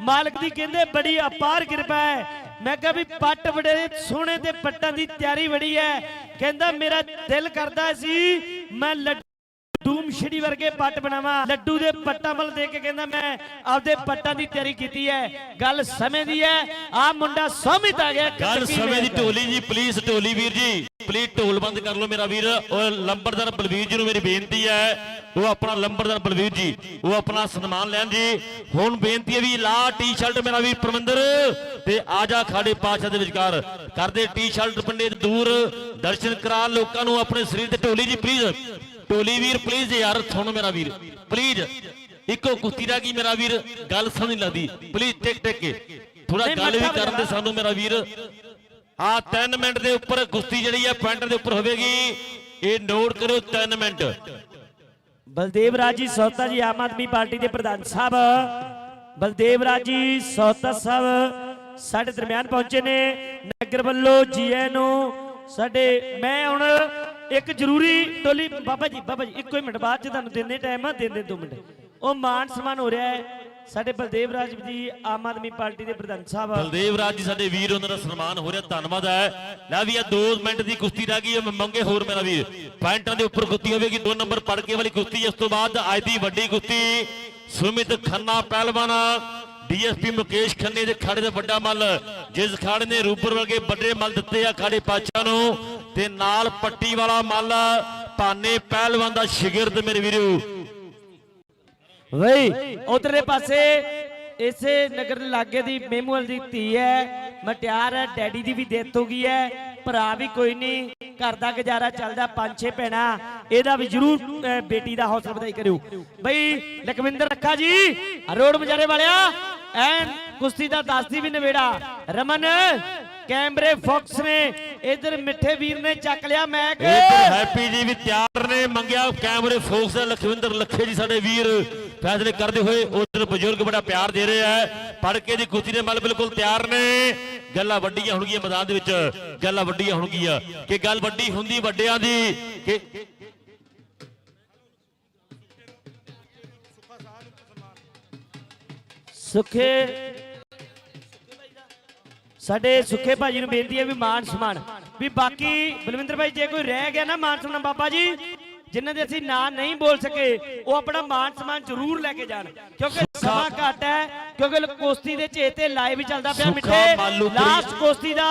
ਮਾਲਕ ਦੀ ਕਹਿੰਦੇ, ਬੜੀ ਅਪਾਰ ਕਿਰਪਾ ਹੈ। ਮੈਂ ਕਿਹਾ ਵੀ ਪੱਟ ਬੜੇ ਸੋਹਣੇ ਤੇ ਪੱਟਾਂ ਦੀ ਤਿਆਰੀ ਬੜੀ ਹੈ। ਕਹਿੰਦਾ, ਮੇਰਾ ਦਿਲ ਕਰਦਾ ਸੀ, ਮੈਂ ਲੱਡੂ ਮਛੜੀ ਵਰਗੇ ਪੱਟ ਬਣਾਵਾਂ। ਲੱਡੂ ਦੇ ਪੱਟਾਂ ਵੱਲ ਦੇਖ ਕੇ ਕਹਿੰਦਾ ਮੈਂ ਆਪਦੇ ਪੱਟਾਂ ਦੀ ਤਿਆਰੀ ਕੀਤੀ ਹੈ ਗੱਲ ਸਮੇਂ ਦੀ ਹੈ ਆ ਮੁੰਡਾ ਸੋਮਿਤ ਆ ਗਿਆ ਗੱਲ ਸਮੇਂ ਦੀ। ਢੋਲੀ ਜੀ ਪਲੀਜ਼ ਢੋਲੀ ਵੀਰ ਜੀ। ਪਲੀਜ਼ ਢੋਲ ਬੰਦ ਕਰ ਲਓ ਮੇਰਾ ਵੀਰ। ਉਹ ਲੰਬੜਦਾਰ ਬਲਵੀਰ ਜੀ ਨੂੰ ਮੇਰੀ ਬੇਨਤੀ ਹੈ ਉਹ ਆਪਣਾ ਲੰਬੜਦਾਰ ਬਲਵੀਰ ਜੀ ਉਹ ਆਪਣਾ ਸਨਮਾਨ ਲੈਣ ਜੀ। ਹੁਣ ਬੇਨਤੀ ਹੈ ਵੀ ਲਾ ਟੀ-ਸ਼ਰਟ ਮੇਰਾ ਵੀਰ ਪਰਮਿੰਦਰ। ਤੇ ਆ ਜਾ ਖਾੜੇ ਪਾਸ਼ਾ ਦੇ ਵਿਚਕਾਰ। ਕਰਦੇ ਟੀ-ਸ਼ਰਟ ਪੰਡੇ ਦੂਰ। ਦਰਸ਼ਨ ਕਰਾ ਲੋਕਾਂ ਨੂੰ ਆਪਣੇ ਸਰੀਰ ਤੇ ਢੋਲੀ ਜੀ ਪਲੀਜ਼ ਢੋਲੀ ਵੀਰ ਪਲੀਜ਼ ਯਾਰ ਸੁਣ ਮੇਰਾ ਵੀਰ। ਪਲੀਜ਼ ਇੱਕੋ ਕੁੱਤੀ ਦਾ ਕੀ ਮੇਰਾ ਵੀਰ ਗੱਲ ਸਮਝ ਨਹੀਂ ਲੱਗਦੀ। ਪਲੀਜ਼ ਟਿਕ ਟਿਕ ਕੇ। ਥੋੜਾ ਗੱਲ ਵੀ ਕਰਨ ਦੇ ਸਾਨੂੰ ਮੇਰਾ ਵੀਰ। ਆ 3 ਮਿੰਟ ਦੇ ਉੱਪਰ ਕੁਸ਼ਤੀ ਜਿਹੜੀ ਹੈ ਪੁਆਇੰਟ ਦੇ ਉੱਪਰ ਹੋਵੇਗੀ। ਇਹ ਨੋਟ ਕਰੋ 3 ਮਿੰਟ। ਬਲਦੇਵ ਰਾਜ ਸੋਤਾ ਜੀ ਆਮ ਆਦਮੀ ਪਾਰਟੀ ਦੇ ਪ੍ਰਧਾਨ ਸਾਹਿਬ। ਬਲਦੇਵ ਰਾਜ ਸੋਤਾ ਸਾਹਿਬ ਸਾਡੇ ਦਰਮਿਆਨ ਪਹੁੰਚੇ ਨੇ। ਨਗਰ ਵੱਲੋਂ ਜੀ ਆਇਆਂ ਨੂੰ ਸਾਡੇ ਮੈਂ ਹੁਣ ਇੱਕ ਜ਼ਰੂਰੀ ਟੋਲੀ ਬਾਬਾ ਜੀ ਬਾਬਾ ਜੀ, ਇੱਕੋ ਹੀ ਮਿੰਟ, ਬਾਅਦ ਚ ਤੁਹਾਨੂੰ ਦਿੰਦੇ ਟਾਈਮ ਆ, ਦਿੰਦੇ 2 ਮਿੰਟ। ਉਹ ਮਾਨ ਸਨਮਾਨ ਹੋ ਰਿਹਾ ਹੈ, ਸਾਡੇ ਬਲਦੇਵ ਰਾਜ ਜੀ, ਆਮ ਆਦਮੀ ਪਾਰਟੀ ਦੇ ਪ੍ਰਧਾਨ ਸਾਹਿਬ ਬਲਦੇਵ ਰਾਜ ਜੀ, ਸਾਡੇ ਵੀਰ, ਉਹਨਾਂ ਦਾ ਸਨਮਾਨ ਹੋ ਰਿਹਾ, ਧੰਨਵਾਦ ਹੈ। ਲੈ ਵੀ ਆ 2 ਮਿੰਟ ਦੀ ਕੁਸ਼ਤੀ ਰਹਿ ਗਈ ਹੈ ਮੰਗੇ ਹੋਰ ਮੇਰਾ ਵੀਰ। ਪੁਆਇੰਟਾਂ ਦੇ ਉੱਪਰ ਕੁਸ਼ਤੀ ਹੋਵੇਗੀ 2 ਨੰਬਰ ਪੜਕੇ ਵਾਲੀ ਕੁਸ਼ਤੀ, ਇਸ ਤੋਂ ਬਾਅਦ ਅੱਜ ਦੀ ਵੱਡੀ ਕੁਸ਼ਤੀ, ਸੁਮਿਤ ਖੰਨਾ, ਪਹਿਲਵਾਨ। ਡੀਐਸਪੀ ਮੁਕੇਸ਼ ਖੰਨੇ ਦੇ ਖਾੜੇ ਦਾ ਵੱਡਾ ਮੱਲ, ਜਿਸ ਖਾੜੇ ਨੇ ਰੂਪਰ ਵਰਗੇ ਵੱਡੇ ਮੱਲ ਦਿੱਤੇ ਆ ਖਾੜੇ ਪਾਚਾ ਨੂੰ, ਤੇ ਨਾਲ ਪੱਟੀ ਵਾਲਾ ਮੱਲ ਭਾਨੇ ਪਹਿਲਵਾਨ ਦਾ ਸ਼ਾਗਿਰਦ ਮੇਰੇ ਵੀਰੋ। ਵਈ, ਉਧਰਲੇ ਪਾਸੇ ਇਸੇ ਨਗਰ ਲਾਗੇ ਦੀ ਮੇਮੂਲ ਦੀ ਧੀ ਹੈ, ਮਟਿਆਰ ਹੈ, ਡੈਡੀ ਦੀ ਵੀ ਡੈਥ ਹੋ ਗਈ ਹੈ, ਭਰਾ ਵੀ ਕੋਈ ਨਹੀਂ, ਘਰ ਦਾ ਗੁਜ਼ਾਰਾ ਚੱਲਦਾ, ਪੰਜ ਛੇ ਭੈਣਾਂ, ਇਹਦਾ ਵੀ ਜਰੂਰ ਬੇਟੀ ਦਾ ਹੌਸਲਾ ਵਧਾਈ ਕਰਿਓ। ਬਈ, ਲਖਵਿੰਦਰ ਰੱਖਾ ਜੀ, ਰੋਡ ਬਜ਼ਾਰੇ ਵਾਲਿਆ ਐਨ ਕੁਸ਼ਤੀ ਦਾ ਦੱਸਦੀ ਵੀ ਨਵੇੜਾ। ਰਮਨ, ਕੈਮਰੇ ਫੋਕਸ ਨੇ, ਇਧਰ ਮਿੱਠੇ ਵੀਰ ਨੇ ਚੱਕ ਲਿਆ ਮੈਕ। ਇਧਰ ਹੈਪੀ ਜੀ ਵੀ ਤਿਆਰ ਨੇ, ਮੰਗਿਆ ਕੈਮਰੇ ਫੋਕਸ ਦਾ, ਲਖਵਿੰਦਰ ਲੱਖੇ ਜੀ ਸਾਡੇ ਵੀਰ। ਫੈਸਲੇ ਕਰਦੇ ਹੋਏ ਉਧਰ ਬਜ਼ੁਰਗ ਬੜਾ ਪਿਆਰ ਦੇ ਰਿਹਾ ਆ ਪੜ ਦੀ ਕੁਸ਼ਤੀ ਦੇ ਮੱਲ ਬਿਲਕੁਲ ਤਿਆਰ ਨੇ। ਗੱਲਾਂ ਵੱਡੀਆਂ ਹੋਣਗੀਆਂ ਮੈਦਾਨ ਦੇ ਵਿੱਚ। ਗੱਲਾਂ ਵੱਡੀਆਂ ਹੋਣਗੀਆਂ। ਕਿ ਗੱਲ ਵੱਡੀ ਹੁੰਦੀ ਵੱਡਿਆਂ ਦੀ, ਕਿ ਸੁਖੇ ਸਾਡੇ ਸੁਖੇ ਭਾਜੀ ਨੂੰ ਬੇਨਤੀ ਹੈ ਵੀ ਮਾਨ ਸਮਾਨ ਵੀ ਬਾਕੀ ਬਲਵਿੰਦਰ ਭਾਈ ਜੇ ਕੋਈ ਰਹਿ ਗਿਆ ਨਾ ਮਾਨ ਸਮਾਨ ਬਾਬਾ ਜੀ ਜਿਨ੍ਹਾਂ ਦੇ ਅਸੀਂ ਨਾਂ ਨਹੀਂ ਬੋਲ ਸਕੇ ਉਹ ਆਪਣਾ ਮਾਨ ਸਮਾਨ ਜ਼ਰੂਰ ਲੈ ਕੇ ਜਾਣ। ਕਿਉਂਕਿ ਸਮਾਂ ਘੱਟ ਹੈ ਕਿਉਂਕਿ ਕੁਸ਼ਤੀ ਦੇ ਚੇਤੇ ਲਾਈਵ ਚੱਲਦਾ ਪਿਆ ਮਿੱਠੇ। ਲਾਸਟ ਕੁਸ਼ਤੀ ਦਾ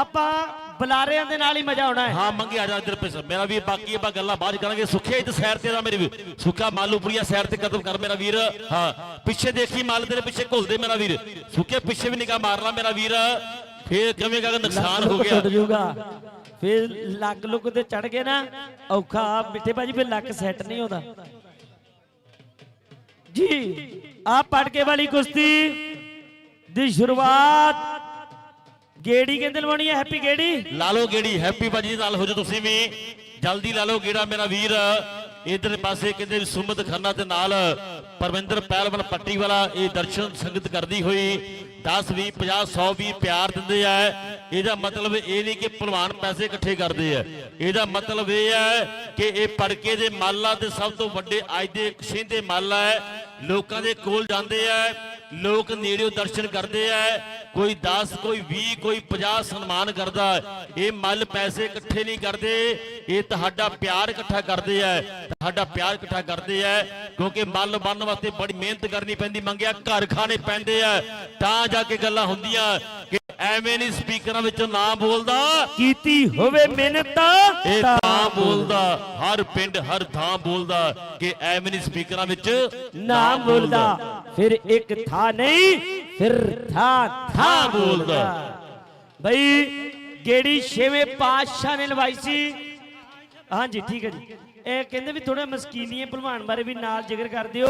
ਆਪਾਂ ਬੁਲਾਰਿਆਂ ਦੇ ਨਾਲ ਹੀ ਮਜ਼ਾ ਆਉਣਾ ਹੈ। ਹਾਂ ਮੰਗੇ ਆ ਜਾ ਇਧਰ ਪਿੱਛੇ। ਮੇਰਾ ਵੀਰ ਬਾਕੀ ਆਪਾਂ ਗੱਲਾਂ ਬਾਅਦ ਕਰਾਂਗੇ। ਸੁੱਖੇ ਇੱਧਰ ਸਾਈਡ ਤੇ ਦਾ ਮੇਰੇ ਵੀਰ। ਸੁੱਕਾ ਮਾਲੂਪੁਰੀਆ ਸਾਈਡ ਤੇ ਕਦਮ ਕਰ ਮੇਰਾ ਵੀਰ। ਹਾਂ ਪਿੱਛੇ ਦੇਖੀ ਮਾਲ ਤੇਰੇ ਪਿੱਛੇ ਘੁਲਦੇ ਮੇਰਾ ਵੀਰ। ਸੁੱਕੇ ਪਿੱਛੇ ਵੀ ਨਿਗਾਹ ਮਾਰ ਲਾ ਮੇਰਾ ਵੀਰ। ਫੇਰ ਕਿਵੇਂ ਕਹਾਂ ਨੁਕਸਾਨ ਹੋ ਗਿਆ। ਟੁੱਟ ਜਾਊਗਾ। ਫਿਰ ਲੱਕ ਲੁੱਕ ਤੇ ਚੜ ਗਏ ਨਾ ਔਖਾ। ਮਿੱਠੇ ਭਾਜੀ ਫਿਰ ਲੱਕ ਸੈੱਟ ਨਹੀਂ ਹੁੰਦਾ ਜੀ ਆ ਪਟਕੇ ਵਾਲੀ ਕੁਸ਼ਤੀ ਦੀ ਸ਼ੁਰੂਆਤ ਗੇੜੀ ਕਹਿੰਦੇ ਲਵਾਉਣੀ ਹੈ? ਹੈਪੀ ਗੇੜੀ? ਲਾ ਲਓ ਗੇੜੀ, ਹੈਪੀ ਬਾਜੀ ਨਾਲ ਹੋ ਜਾ ਤੁਸੀਂ ਵੀ। ਜਲਦੀ ਲਾ ਲਓ ਗੇੜਾ ਮੇਰਾ ਵੀਰ। ਇਧਰ ਪਾਸੇ ਕਹਿੰਦੇ ਸੁਮਤ ਖੰਨਾ ਦੇ ਨਾਲ ਪਰਵਿੰਦਰ ਪਹਿਲਵਾਨ ਪੱਟੀ ਵਾਲਾ ਇਹ ਦਰਸ਼ਨ ਸੰਗਤ ਕਰਦੀ ਹੋਈ। 10 20 50 100 ਵੀ ਪਿਆਰ ਦਿੰਦੇ ਆ। ਇਹਦਾ ਮਤਲਬ ਇਹ ਨਹੀਂ ਕਿ ਪਹਿਲਵਾਨ ਪੈਸੇ ਇਕੱਠੇ ਕਰਦੇ ਆ। ਇਹਦਾ ਮਤਲਬ ਇਹ ਹੈ ਕਿ ਇਹ ਪੜਕੇ ਦੇ ਮਾਲਾ ਤੇ ਸਭ ਤੋਂ ਵੱਡੇ ਅੱਜ ਦੇ ਸਿੰਧੇ ਮਾਲਾ ਹੈ। ਲੋਕਾਂ ਦੇ ਕੋਲ ਜਾਂਦੇ ਆ। ਲੋਕ ਨੇੜਿਓਂ ਦਰਸ਼ਨ ਕਰਦੇ ਆ ਕੋਈ 10 ਕੋਈ 20 ਕੋਈ 50 ਸਨਮਾਨ ਕਰਦਾ। ਇਹ ਮੱਲ ਪੈਸੇ ਇਕੱਠੇ ਨਹੀਂ ਕਰਦੇ ਇਹ ਤੁਹਾਡਾ ਪਿਆਰ ਇਕੱਠਾ ਕਰਦੇ ਆ। ਤੁਹਾਡਾ ਪਿਆਰ ਇਕੱਠਾ ਕਰਦੇ ਆ ਕਿਉਂਕਿ ਮੱਲ ਬਣਨ ਵਾਸਤੇ ਬੜੀ ਮਿਹਨਤ ਕਰਨੀ ਪੈਂਦੀ ਮੰਗਿਆ ਘਰ ਖਾਣੇ ਪੈਂਦੇ ਆ। ਤਾਂ ਜਾ ਕੇ ਗੱਲਾਂ ਹੁੰਦੀਆਂ ਕਿ ਐਵੇਂ ਨਹੀਂ ਸਪੀਕਰਾਂ ਵਿੱਚੋਂ ਨਾ ਬੋਲਦਾ। ਕੀਤੀ ਹੋਵੇ ਮਿਹਨਤ ਇਹ ਤਾਂ ਬੋਲਦਾ ਹਰ ਪਿੰਡ ਹਰ ਥਾਂ ਬੋਲਦਾ ਕਿ ਐਵੇਂ ਨਹੀਂ ਸਪੀਕਰਾਂ ਵਿੱਚ ਨਾ ਬੋਲਦਾ। ਫਿਰ ਇੱਕ ਥਾ ਨਹੀਂ, ਫਿਰ ਥਾ ਥਾ ਬੋਲਦਾ। ਬਈ ਗੇੜੀ ਛੇਵੇਂ ਪਾਤਸ਼ਾਹ ਨੇ ਲਵਾਈ ਸੀ। ਹਾਂਜੀ, ਠੀਕ ਹੈ ਜੀ। ਇਹ ਕਹਿੰਦੇ ਵੀ ਥੋੜਾ ਮਸਕੀਨੀਏ ਭਲਵਾਨ ਬਾਰੇ ਵੀ ਨਾਲ ਜ਼ਿਕਰ ਕਰ ਦਿਓ।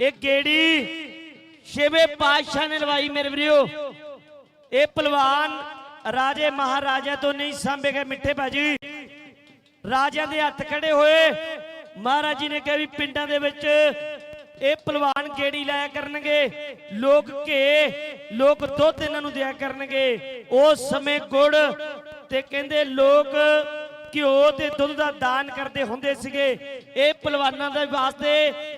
ਇਹ ਗੇੜੀ ਛੇਵੇਂ ਪਾਤਸ਼ਾਹ ਨੇ ਲਵਾਈ ਮੇਰੇ ਵੀਰੋ? ਇਹ ਭਲਵਾਨ ਰਾਜੇ ਮਹਾਰਾਜਾ ਤੋਂ ਨਹੀਂ ਸਾਂਭੇ ਗਏ ਮਿੱਠੇ ਭਾਜੀ। ਰਾਜਿਆਂ ਦੇ ਹੱਥ ਖੜੇ ਹੋਏ। ਮਹਾਰਾਜ ਜੀ ਨੇ ਕਿਹਾ ਵੀ ਪਿੰਡਾਂ ਦੇ ਵਿੱਚ ਇਹ ਪਹਿਲਵਾਨ ਗੇੜੀ ਲਾਇਆ ਕਰਨਗੇ, ਲੋਕ ਘੇ, ਲੋਕ ਦੁੱਧ ਇਹਨਾਂ ਨੂੰ ਦਿਆ ਕਰਨਗੇ। ਉਸ ਸਮੇਂ ਗੁੜ ਤੇ ਕਹਿੰਦੇ ਲੋਕ ਘਿਓ ਤੇ ਦੁੱਧ ਦਾ ਦਾਨ ਕਰਦੇ ਹੁੰਦੇ ਸੀਗੇ। ਇਹ ਪਹਿਲਵਾਨਾਂ ਦੇ ਵਾਸਤੇ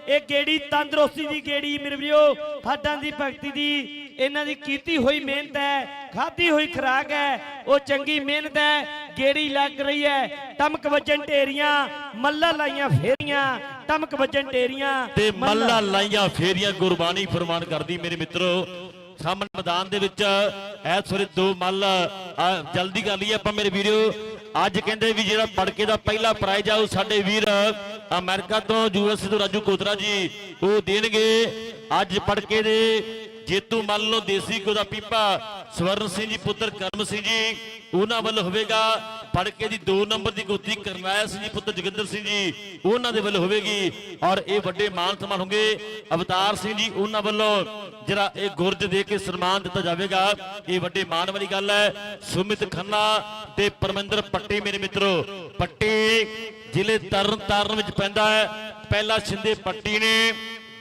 ਇਹ ਗੇੜੀ ਤੰਦਰੁਸਤੀ ਦੀ ਗੇੜੀ ਮੇਰੇ ਵੀਰੋ, ਹੱਡਾਂ ਦੀ ਭਗਤੀ ਦੀ ਇਹਨਾਂ ਦੀ ਕੀਤੀ ਹੋਈ ਮਿਹਨਤ ਹੈ, ਖਾਧੀ ਹੋਈ ਖੁਰਾਕ ਹੈ, ਉਹ ਚੰਗੀ ਮਿਹਨਤ ਹੈ, ਗੇੜੀ ਲੱਗ ਰਹੀ ਹੈ। ਟਮਕ ਵੱਜਣ ਢੇਰੀਆਂ, ਮੱਲਾ ਲਾਈਆਂ ਫੇਰੀਆਂ ਟਮਕ ਵੱਜਣ ਢੇਰੀਆਂ ਤੇ ਮੱਲਾ ਲਾਈਆਂ ਫੇਰੀਆਂ ਗੁਰਬਾਣੀ ਫਰਮਾਨ ਕਰਦੀ ਮੇਰੇ ਮਿੱਤਰੋ। ਸਾਹਮਣੇ ਮੈਦਾਨ ਦੇ ਵਿੱਚ ਐਸ ਵੇਲੇ ਦੋ ਮੱਲ ਜਲਦੀ ਕਰ ਲਈਏ ਆਪਾਂ ਮੇਰੇ ਵੀਰੋ। ਅੱਜ ਕਹਿੰਦੇ ਵੀ ਜਿਹੜਾ ਪੜਕੇ ਦਾ ਪਹਿਲਾ ਪ੍ਰਾਈਜ਼ ਆ ਉਹ ਸਾਡੇ ਵੀਰ ਅਮਰੀਕਾ ਤੋਂ ਯੂਐਸ ਤੋਂ ਰਾਜੂ ਕੋਤਰਾ ਜੀ ਉਹ ਦੇਣਗੇ। ਅੱਜ ਪੜਕੇ ਦੇ ਜੇਤੂ ਮੰਨ ਲਓ ਦੇਸੀ ਘਿਓ ਦਾ ਪੀਪਾ, ਸਵਰਨ ਸਿੰਘ ਜੀ, ਪੁੱਤਰ ਕਰਮ ਸਿੰਘ ਜੀ, ਉਹਨਾਂ ਵੱਲੋਂ ਹੋਵੇਗਾ ਫੜਕੇ ਦੀ 2 ਨੰਬਰ ਦੀ ਗੁੱਤੀ ਕਰਨਾਇਆ ਸਿੰਘ ਜੀ, ਪੁੱਤਰ ਜੋਗਿੰਦਰ ਸਿੰਘ ਜੀ, ਉਹਨਾਂ ਦੇ ਵੱਲੋਂ ਹੋਵੇਗੀ। ਔਰ ਇਹ ਵੱਡੇ ਮਾਨ ਸਨਮਾਨ ਹੋਣਗੇ। ਅਵਤਾਰ ਸਿੰਘ ਜੀ, ਉਹਨਾਂ ਵੱਲੋਂ ਜਿਹੜਾ ਇਹ ਗੁਰਜ ਦੇ ਕੇ ਸਨਮਾਨ ਦਿੱਤਾ ਜਾਵੇਗਾ, ਇਹ ਵੱਡੇ ਮਾਣ ਵਾਲੀ ਗੱਲ ਹੈ। ਸੁਮਿਤ ਖੰਨਾ ਤੇ ਪਰਮਿੰਦਰ ਪੱਟੀ, ਮੇਰੇ ਮਿੱਤਰੋ, ਪੱਟੀ ਜ਼ਿਲ੍ਹੇ ਤਰਨ ਤਾਰਨ ਵਿੱਚ ਪੈਂਦਾ ਹੈ। ਪਹਿਲਾ ਛਿੰਦੇ ਪੱਟੀ ਨੇ,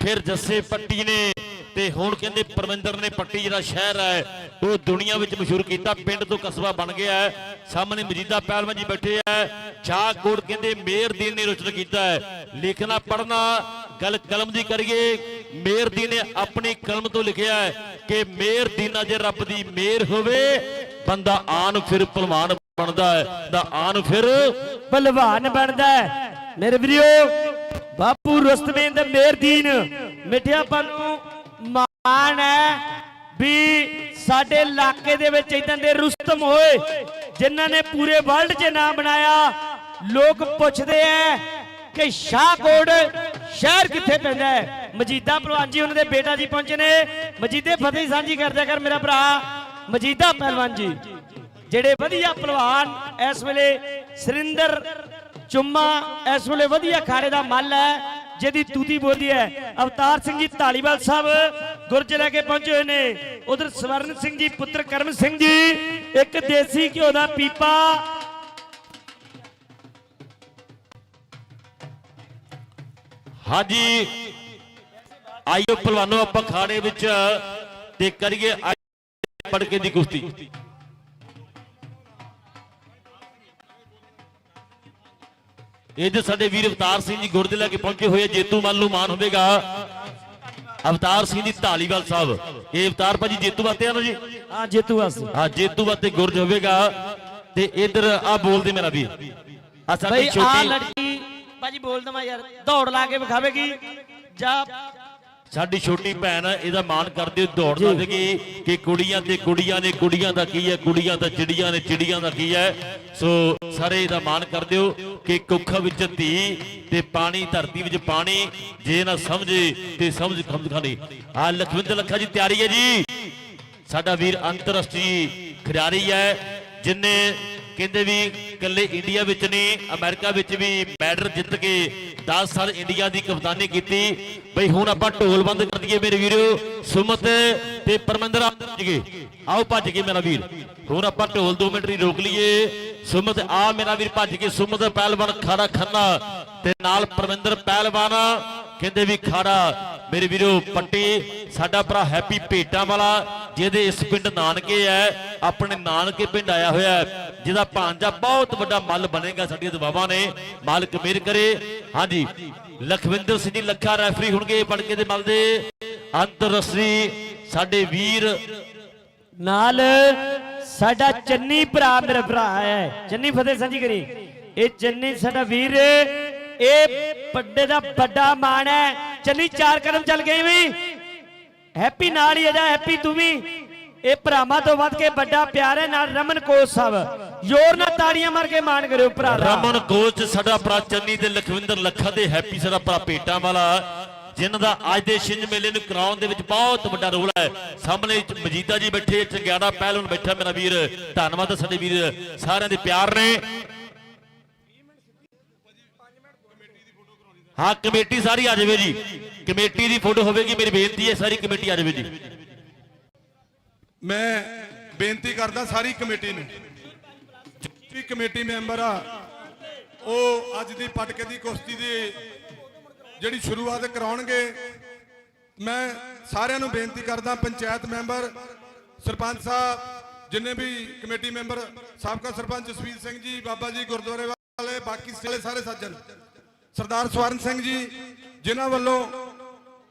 ਫਿਰ ਜੱਸੇ ਪੱਟੀ ਨੇ। ਤੇ ਹੁਣ ਕਹਿੰਦੇ ਪਰਮਿੰਦਰ ਨੇ ਪੱਟੀ ਜਿਹੜਾ ਸ਼ਹਿਰ ਹੈ, ਉਹ ਦੁਨੀਆ ਵਿੱਚ ਮਸ਼ਹੂਰ ਕੀਤਾ, ਪਿੰਡ ਤੋਂ ਕਸਬਾ ਬਣ ਗਿਆ ਹੈ। ਸਾਹਮਣੇ ਮਜੀਦਾ ਪਹਿਲਵਾਨ ਜੀ ਬੈਠੇ ਹੈ। ਚਾਹਕੋਟ ਕਹਿੰਦੇ ਮੇਰਦੀਨ ਨੇ ਰਚਨਾ ਕੀਤਾ ਹੈ। ਲਿਖਣਾ ਪੜਨਾ ਗੱਲ ਕਲਮ ਦੀ ਕਰੀਏ। ਮੇਰਦੀਨ ਨੇ ਆਪਣੀ ਕਲਮ ਤੋਂ ਲਿਖਿਆ ਹੈ ਕਿ ਮੇਰਦੀਨਾ ਜੇ ਰੱਬ ਦੀ ਮੇਰ ਹੋਵੇ, ਬੰਦਾ ਆਨ ਫਿਰ ਪਹਿਲਵਾਨ ਬਣਦਾ ਹੈ। ਦਾ ਆਨ ਫਿਰ ਪਹਿਲਵਾਨ ਬਣਦਾ ਹੈ। ਮੇਰੇ ਵੀਰੋ ਬਾਪੂ ਰਸਤਮੇਂ ਦੇ ਮੇਰਦੀਨ ਮਿੱਠਿਆਪਨ ਨੂੰ ਮਾਣ ਹੈ ਵੀ ਸਾਡੇ ਇਲਾਕੇ ਦੇ ਵਿੱਚ ਇਦਾਂ ਦੇ ਰੁਸਤਮ ਹੋਏ, ਜਿਨ੍ਹਾਂ ਨੇ ਪੂਰੇ ਵਰਲਡ 'ਚ ਨਾਮ ਬਣਾਇਆ। ਲੋਕ ਪੁੱਛਦੇ ਐ ਕਿ ਸ਼ਾਹਕੋਟ ਸ਼ਹਿਰ ਕਿੱਥੇ ਪੈਂਦਾ ਹੈ? ਮਜੀਦਾ ਪਹਿਲਵਾਨ ਜੀ, ਉਹਨਾਂ ਦੇ ਬੇਟਾ ਜੀ ਪਹੁੰਚੇ ਨੇ। ਮਜੀਦੇ ਫਤਿਹ ਸਾਂਝੀ ਕਰਦਿਆ ਕਰ ਮੇਰਾ ਭਰਾ, ਮਜੀਦਾ ਪਹਿਲਵਾਨ ਜੀ, ਜਿਹੜੇ ਵਧੀਆ ਪਹਿਲਵਾਨ ਇਸ ਵੇਲੇ ਸਰਿੰਦਰ ਚੁੰਮਾ ਇਸ ਵੇਲੇ ਵਧੀਆ ਖਾਰੇ ਦਾ ਮੱਲ ਹੈ। ਜਿਹਦੀ ਤੂਤੀ ਬੋਲਦੀ ਹੈ, ਅਵਤਾਰ ਸਿੰਘ ਜੀ ਢਾਲੀਵਾਲ ਸਾਹਿਬ ਗੁਰਜ ਲੈ ਕੇ ਪਹੁੰਚੇ ਹੋਏ ਨੇ। ਉਧਰ ਸਵਰਨ ਸਿੰਘ ਜੀ, ਪੁੱਤਰ ਕਰਮ ਸਿੰਘ ਜੀ, ਇੱਕ ਦੇਸੀ ਘਿਓ ਦਾ ਪੀਪਾ। ਹਾਂਜੀ। ਆਈਓ ਪਹਿਲਵਾਨੋ ਆਪਾਂ ਖਾੜੇ ਵਿੱਚ ਤੇ ਕਰੀਏ ਪੜਕੇ ਦੀ ਕੁਸ਼ਤੀ। ਇਹ ਜੋ ਸਾਡੇ ਵੀਰ ਅਵਤਾਰ ਸਿੰਘ ਜੀ ਗੁਰਦੇ ਲੈ ਕੇ ਪਹੁੰਚੇ ਹੋਏ ਜੇਤੂ ਮੱਲ ਨੂੰ ਮਾਨ ਹੋਵੇਗਾ। ਅਵਤਾਰ ਸਿੰਘ ਜੀ ਢਾਲੀਵਾਲ ਸਾਹਿਬ ਇਹ ਅਵਤਾਰ ਭਾਜੀ ਜੇਤੂ ਵਾਸਤੇ ਆ ਨਾ ਜੀ? ਹਾਂ ਜੇਤੂ ਵਾਸਤੇ ਹਾਂ ਜੇਤੂ ਵਾਸਤੇ ਗੁਰਜ ਹੋਵੇਗਾ। ਤੇ ਇਧਰ ਆ ਬੋਲਦੇ ਮੇਰਾ ਵੀਰ। ਆ ਸਾਡੀ ਬਈ ਆ ਛੋਟੀ ਲੜਕੀ ਭਾਜੀ ਬੋਲ ਦਮਾ ਯਾਰ ਦੌੜ ਲਾ ਕੇ ਵਿਖਾਵੇਗੀ। ਜਾਂ ਸਾਡੀ ਛੋਟੀ ਭੈਣ ਇਹਦਾ ਮਾਣ ਕਰਦੇ ਹੋ ਦੌੜ ਲਾਵੇਗੀ ਕਿ ਕੁੜੀਆਂ ਤੇ ਕੁੜੀਆਂ ਨੇ ਕੁੜੀਆਂ ਦਾ ਕੀ ਹੈ ਕੁੜੀਆਂ ਤਾਂ ਚਿੜੀਆਂ ਨੇ ਚਿੜੀਆਂ ਦਾ ਕੀ ਹੈ। ਸੋ ਸਾਰੇ ਇਹਦਾ ਮਾਣ ਕਰਦੇ ਹੋ ਕਿ ਕੁੱਖ ਵਿੱਚ ਧੀ ਤੇ ਪਾਣੀ ਧਰਤੀ ਵਿੱਚ ਪਾਣੀ ਜੇ ਨਾ ਸਮਝੇ ਤੇ ਸਮਝ ਖਮਦ ਖਾਣੀ। ਆ ਲਖਵਿੰਦਰ ਲੱਖਾ ਜੀ ਤਿਆਰੀ ਹੈ ਜੀ। ਸਾਡਾ ਵੀਰ ਅੰਤਰਰਾਸ਼ਟਰੀ ਖਿਡਾਰੀ ਹੈ ਜਿਨੇ ਕਹਿੰਦੇ ਵੀ ਇਕੱਲੇ ਇੰਡੀਆ ਵਿੱਚ ਨਹੀਂ, ਅਮਰੀਕਾ ਵਿੱਚ ਵੀ ਮੈਡਲ ਜਿੱਤ ਕੇ 10 ਸਾਲ ਇੰਡੀਆ ਦੀ ਕਪਤਾਨੀ ਕੀਤੀ। ਬਈ ਹੁਣ ਆਪਾਂ ਢੋਲ ਬੰਦ ਕਰ ਦਈਏ ਮੇਰੇ ਵੀਰੋ, ਸੁਮਤ ਤੇ ਪਰਮਿੰਦਰ ਆ ਭੱਜ ਗਏ। ਆਓ ਭੱਜ ਗਏ ਮੇਰਾ ਵੀਰ। ਹੁਣ ਆਪਾਂ ਢੋਲ 2 ਮਿੰਟ ਲਈ ਰੋਕ ਲਈਏ। ਸੁਮਤ, ਆ ਮੇਰਾ ਵੀਰ ਭੱਜ ਕੇ ਸੁਮਤ, ਪਹਿਲਵਾਨ ਖਾੜਾ ਖੰਨਾ ਤੇ ਨਾਲ ਪਰਮਿੰਦਰ, ਪਹਿਲਵਾਨ ਕਹਿੰਦੇ ਵੀ ਖਾੜਾ, ਮੇਰੇ ਵੀਰੋ, ਪੱਟੀ, ਸਾਡਾ ਭਰਾ ਹੈਪੀ ਭੇਟਾਂ ਵਾਲਾ, ਜਿਹਦੇ ਇਸ ਪਿੰਡ ਨਾਨਕੇ ਹੈ, ਆਪਣੇ ਨਾਨਕੇ ਪਿੰਡ ਆਇਆ ਹੋਇਆ ਹੈ, ਜਿਹਦਾ ਭਾਂਜਾ ਬਹੁਤ ਵੱਡਾ ਮੱਲ ਬਣੇਗਾ ਸਾਡੀਆਂ ਦੁਆਵਾਂ ਨੇ, ਮਾਲਕ ਮਿਹਰ ਕਰੇ। ਹਾਂਜੀ, ਲਖਵਿੰਦਰ ਸਿੰਘ ਜੀ ਲੱਖਾ ਰੈਫਰੀ ਹੋਣਗੇ ਪੜਕੇ ਦੇ ਮੱਲ ਦੇ। ਅੰਤਰਰਾਸ਼ਟਰੀ ਸਾਡੇ ਵੀਰ ਨਾਲ ਸਾਡਾ ਚੰਨੀ ਭਰਾ, ਮੇਰਾ ਭਰਾ ਹੈ। ਚੰਨੀ ਫਤਿਹ ਸਾਂਝੀ ਕਰੀ। ਇਹ ਚੰਨੀ, ਸਾਡਾ ਵੀਰ ਇਹ ਵੱਡੇ ਦਾ ਵੱਡਾ ਮਾਣ ਹੈ। ਚੰਨੀ ਚਾਰ ਕਦਮ ਚੱਲ ਗਏ ਵੀ। ਹੈਪੀ ਨਾਲ ਹੀ ਆ ਹੈਪੀ ਤੂੰ ਵੀ। ਇਹ ਭਰਾਵਾਂ ਤੋਂ ਵੱਧ ਕੇ ਵੱਡਾ ਪਿਆਰ ਹੈ ਨਾਲ ਰਮਨ ਕੋਚ ਸਾਹਿਬ। ਜ਼ੋਰ ਨਾਲ ਤਾੜੀਆਂ ਮਾਰ ਕੇ ਮਾਣ ਕਰਿਓ ਭਰਾ ਰਮਨ ਕੋਚ, ਸਾਡਾ ਭਰਾ ਚੰਨੀ ਤੇ ਲਖਵਿੰਦਰ ਲੱਖਾ ਤੇ ਹੈਪੀ ਸਾਡਾ ਭਰਾ ਪੇਟਾਂ ਵਾਲਾ। ਜਿਨ੍ਹਾਂ ਦਾ ਅੱਜ ਦੇ ਛਿੰਝ ਮੇਲੇ ਨੂੰ ਕਰਾਉਣ ਦੇ ਵਿੱਚ ਬਹੁਤ ਵੱਡਾ ਰੋਲ ਹੈ। ਸਾਹਮਣੇ ਮਜੀਦਾ ਜੀ ਬੈਠੇ, ਚੰਗਿਆੜਾ ਪਹਿਲਵਾਨ ਬੈਠਾ ਮੇਰਾ ਵੀਰ। ਧੰਨਵਾਦ ਸਾਡੇ ਵੀਰ, ਸਾਰਿਆਂ ਦੇ ਪਿਆਰ ਨੇ। ਹਾਂ, ਕਮੇਟੀ ਸਾਰੀ ਆ ਜਾਵੇ ਜੀ। ਕਮੇਟੀ ਦੀ ਫੋਟੋ ਹੋਵੇਗੀ, ਮੇਰੀ ਬੇਨਤੀ ਹੈ, ਸਾਰੀ ਕਮੇਟੀ ਆ ਜਾਵੇ ਜੀ। ਮੈਂ ਬੇਨਤੀ ਕਰਦਾ ਸਾਰੀ ਕਮੇਟੀ ਨੂੰ। ਵੀ ਕਮੇਟੀ ਮੈਂਬਰ ਆ, ਉਹ ਅੱਜ ਦੀ ਪਟਕੇ ਦੀ ਕੁਸ਼ਤੀ ਦੀ ਜਿਹੜੀ ਸ਼ੁਰੂਆਤ ਕਰਾਉਣਗੇ। ਮੈਂ ਸਾਰਿਆਂ ਨੂੰ ਬੇਨਤੀ ਕਰਦਾ, ਪੰਚਾਇਤ ਮੈਂਬਰ, ਸਰਪੰਚ ਸਾਹਿਬ, ਜਿੰਨੇ ਵੀ ਕਮੇਟੀ ਮੈਂਬਰ, ਸਾਬਕਾ ਸਰਪੰਚ ਜਸਵੀਰ ਸਿੰਘ ਜੀ, ਬਾਬਾ ਜੀ ਗੁਰਦੁਆਰੇ ਵਾਲੇ, ਬਾਕੀ ਸਾਰੇ ਸੱਜਣ। ਸਰਦਾਰ ਸਵਰਨ ਸਿੰਘ ਜੀ, ਜਿਨ੍ਹਾਂ ਵੱਲੋਂ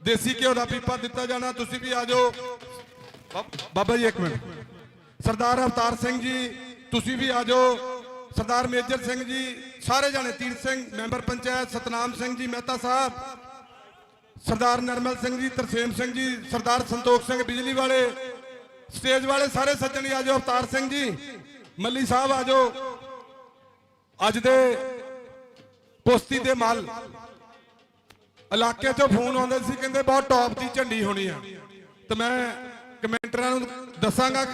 ਦੇਸੀ ਘਿਓ ਦਾ ਪੀਪਾ ਦਿੱਤਾ ਜਾਣਾ, ਤੁਸੀਂ ਵੀ ਆ ਜਾਓ। ਬਾਬਾ ਜੀ, ਇੱਕ ਮਿੰਟ। ਸਰਦਾਰ ਅਵਤਾਰ ਸਿੰਘ ਜੀ, ਤੁਸੀਂ ਵੀ ਆ ਜਾਓ। ਸਰਦਾਰ ਮੇਜਰ ਸਿੰਘ ਜੀ, ਸਾਰੇ ਜਾਣੇ ਤੀਰਥ ਸਿੰਘ, ਮੈਂਬਰ ਪੰਚਾਇਤ, ਸਤਨਾਮ ਸਿੰਘ ਜੀ, ਮਹਿਤਾ ਸਾਹਿਬ, ਸਰਦਾਰ ਨਰਮਲ ਸਿੰਘ ਜੀ, ਤਰਸੇਮ ਸਿੰਘ ਜੀ, ਸਰਦਾਰ ਸੰਤੋਖ ਸਿੰਘ, ਬਿਜਲੀ ਵਾਲੇ, ਸਟੇਜ ਵਾਲੇ ਸਾਰੇ ਸੱਜਣ ਆ ਜਾਓ। ਅਵਤਾਰ ਸਿੰਘ ਜੀ, ਮੱਲੀ ਸਾਹਿਬ ਆ ਜਾਓ। ਅੱਜ ਦੇ ਕੁਸ਼ਤੀ ਦੇ ਮੱਲ। ਇਲਾਕੇ ਚੋਂ ਫੋਨ ਆਉਂਦੇ ਸੀ ਕਹਿੰਦੇ ਬਹੁਤ ਟੌਪ ਦੀ ਝੰਡੀ ਹੋਣੀ ਆ। ਤੇ ਮੈਂ ਕਮੈਂਟਰਾਂ ਨੂੰ ਦੱਸਾਂਗਾ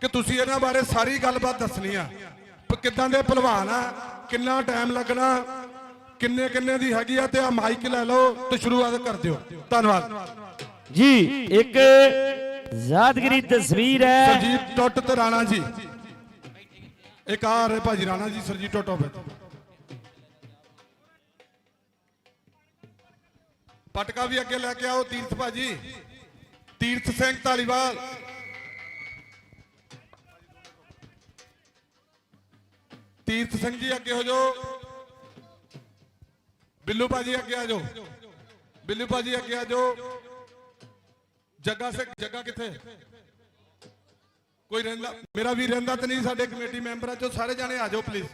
ਕਿ ਤੁਸੀਂ ਇਹਨਾਂ ਬਾਰੇ ਸਾਰੀ ਗੱਲਬਾਤ ਦੱਸਣੀ ਆ। ਕਿੱਦਾਂ ਦੇ ਪਹਿਲਵਾਨ ਆ ਕਿੰਨਾ ਟਾਈਮ ਲੱਗਣਾ ਕਿੰਨੇ ਕਿੰਨੇ ਦੀ ਹੈਗੀ ਆ ਤੇ ਆ ਮਾਈਕ ਲੈ ਲਓ ਤੇ ਸ਼ੁਰੂਆਤ ਕਰ ਦਿਓ। ਧੰਨਵਾਦ। ਜੀ ਇੱਕ ਯਾਦਗਰੀ ਤਸਵੀਰ ਹੈ। ਸਰਜੀਤ ਟੁੱਟ ਤੇ ਰਾਣਾ ਜੀ। ਇੱਕ ਆ ਰਹੇ ਭਾਜੀ ਰਾਣਾ ਜੀ ਸਰਜੀਤ ਟੁੱਟ ਹੋਵੇ ਪਟਕਾ ਵੀ ਅੱਗੇ ਲੈ ਕੇ ਆਓ ਤੀਰਥ ਭਾਜੀ। ਤੀਰਥ ਸਿੰਘ ਧਾਲੀਵਾਲ। ਤੀਰਥ ਸਿੰਘ ਜੀ ਅੱਗੇ ਹੋ ਜਾਓ। ਬਿੱਲੂ ਭਾਜੀ ਅੱਗੇ ਆ ਜਾਓ। ਬਿੱਲੂ ਭਾਜੀ ਅੱਗੇ ਆ ਜਾਓ। ਜੱਗਾ ਸਿੰਘ ਜੱਗਾ ਕਿੱਥੇ? ਕੋਈ ਰਹਿੰਦਾ ਮੇਰਾ ਵੀ ਰਹਿੰਦਾ ਤੇ ਨਹੀਂ ਸਾਡੇ ਕਮੇਟੀ ਮੈਂਬਰਾਂ ਚੋਂ, ਸਾਰੇ ਜਾਣੇ ਆ ਜਾਓ ਪਲੀਜ਼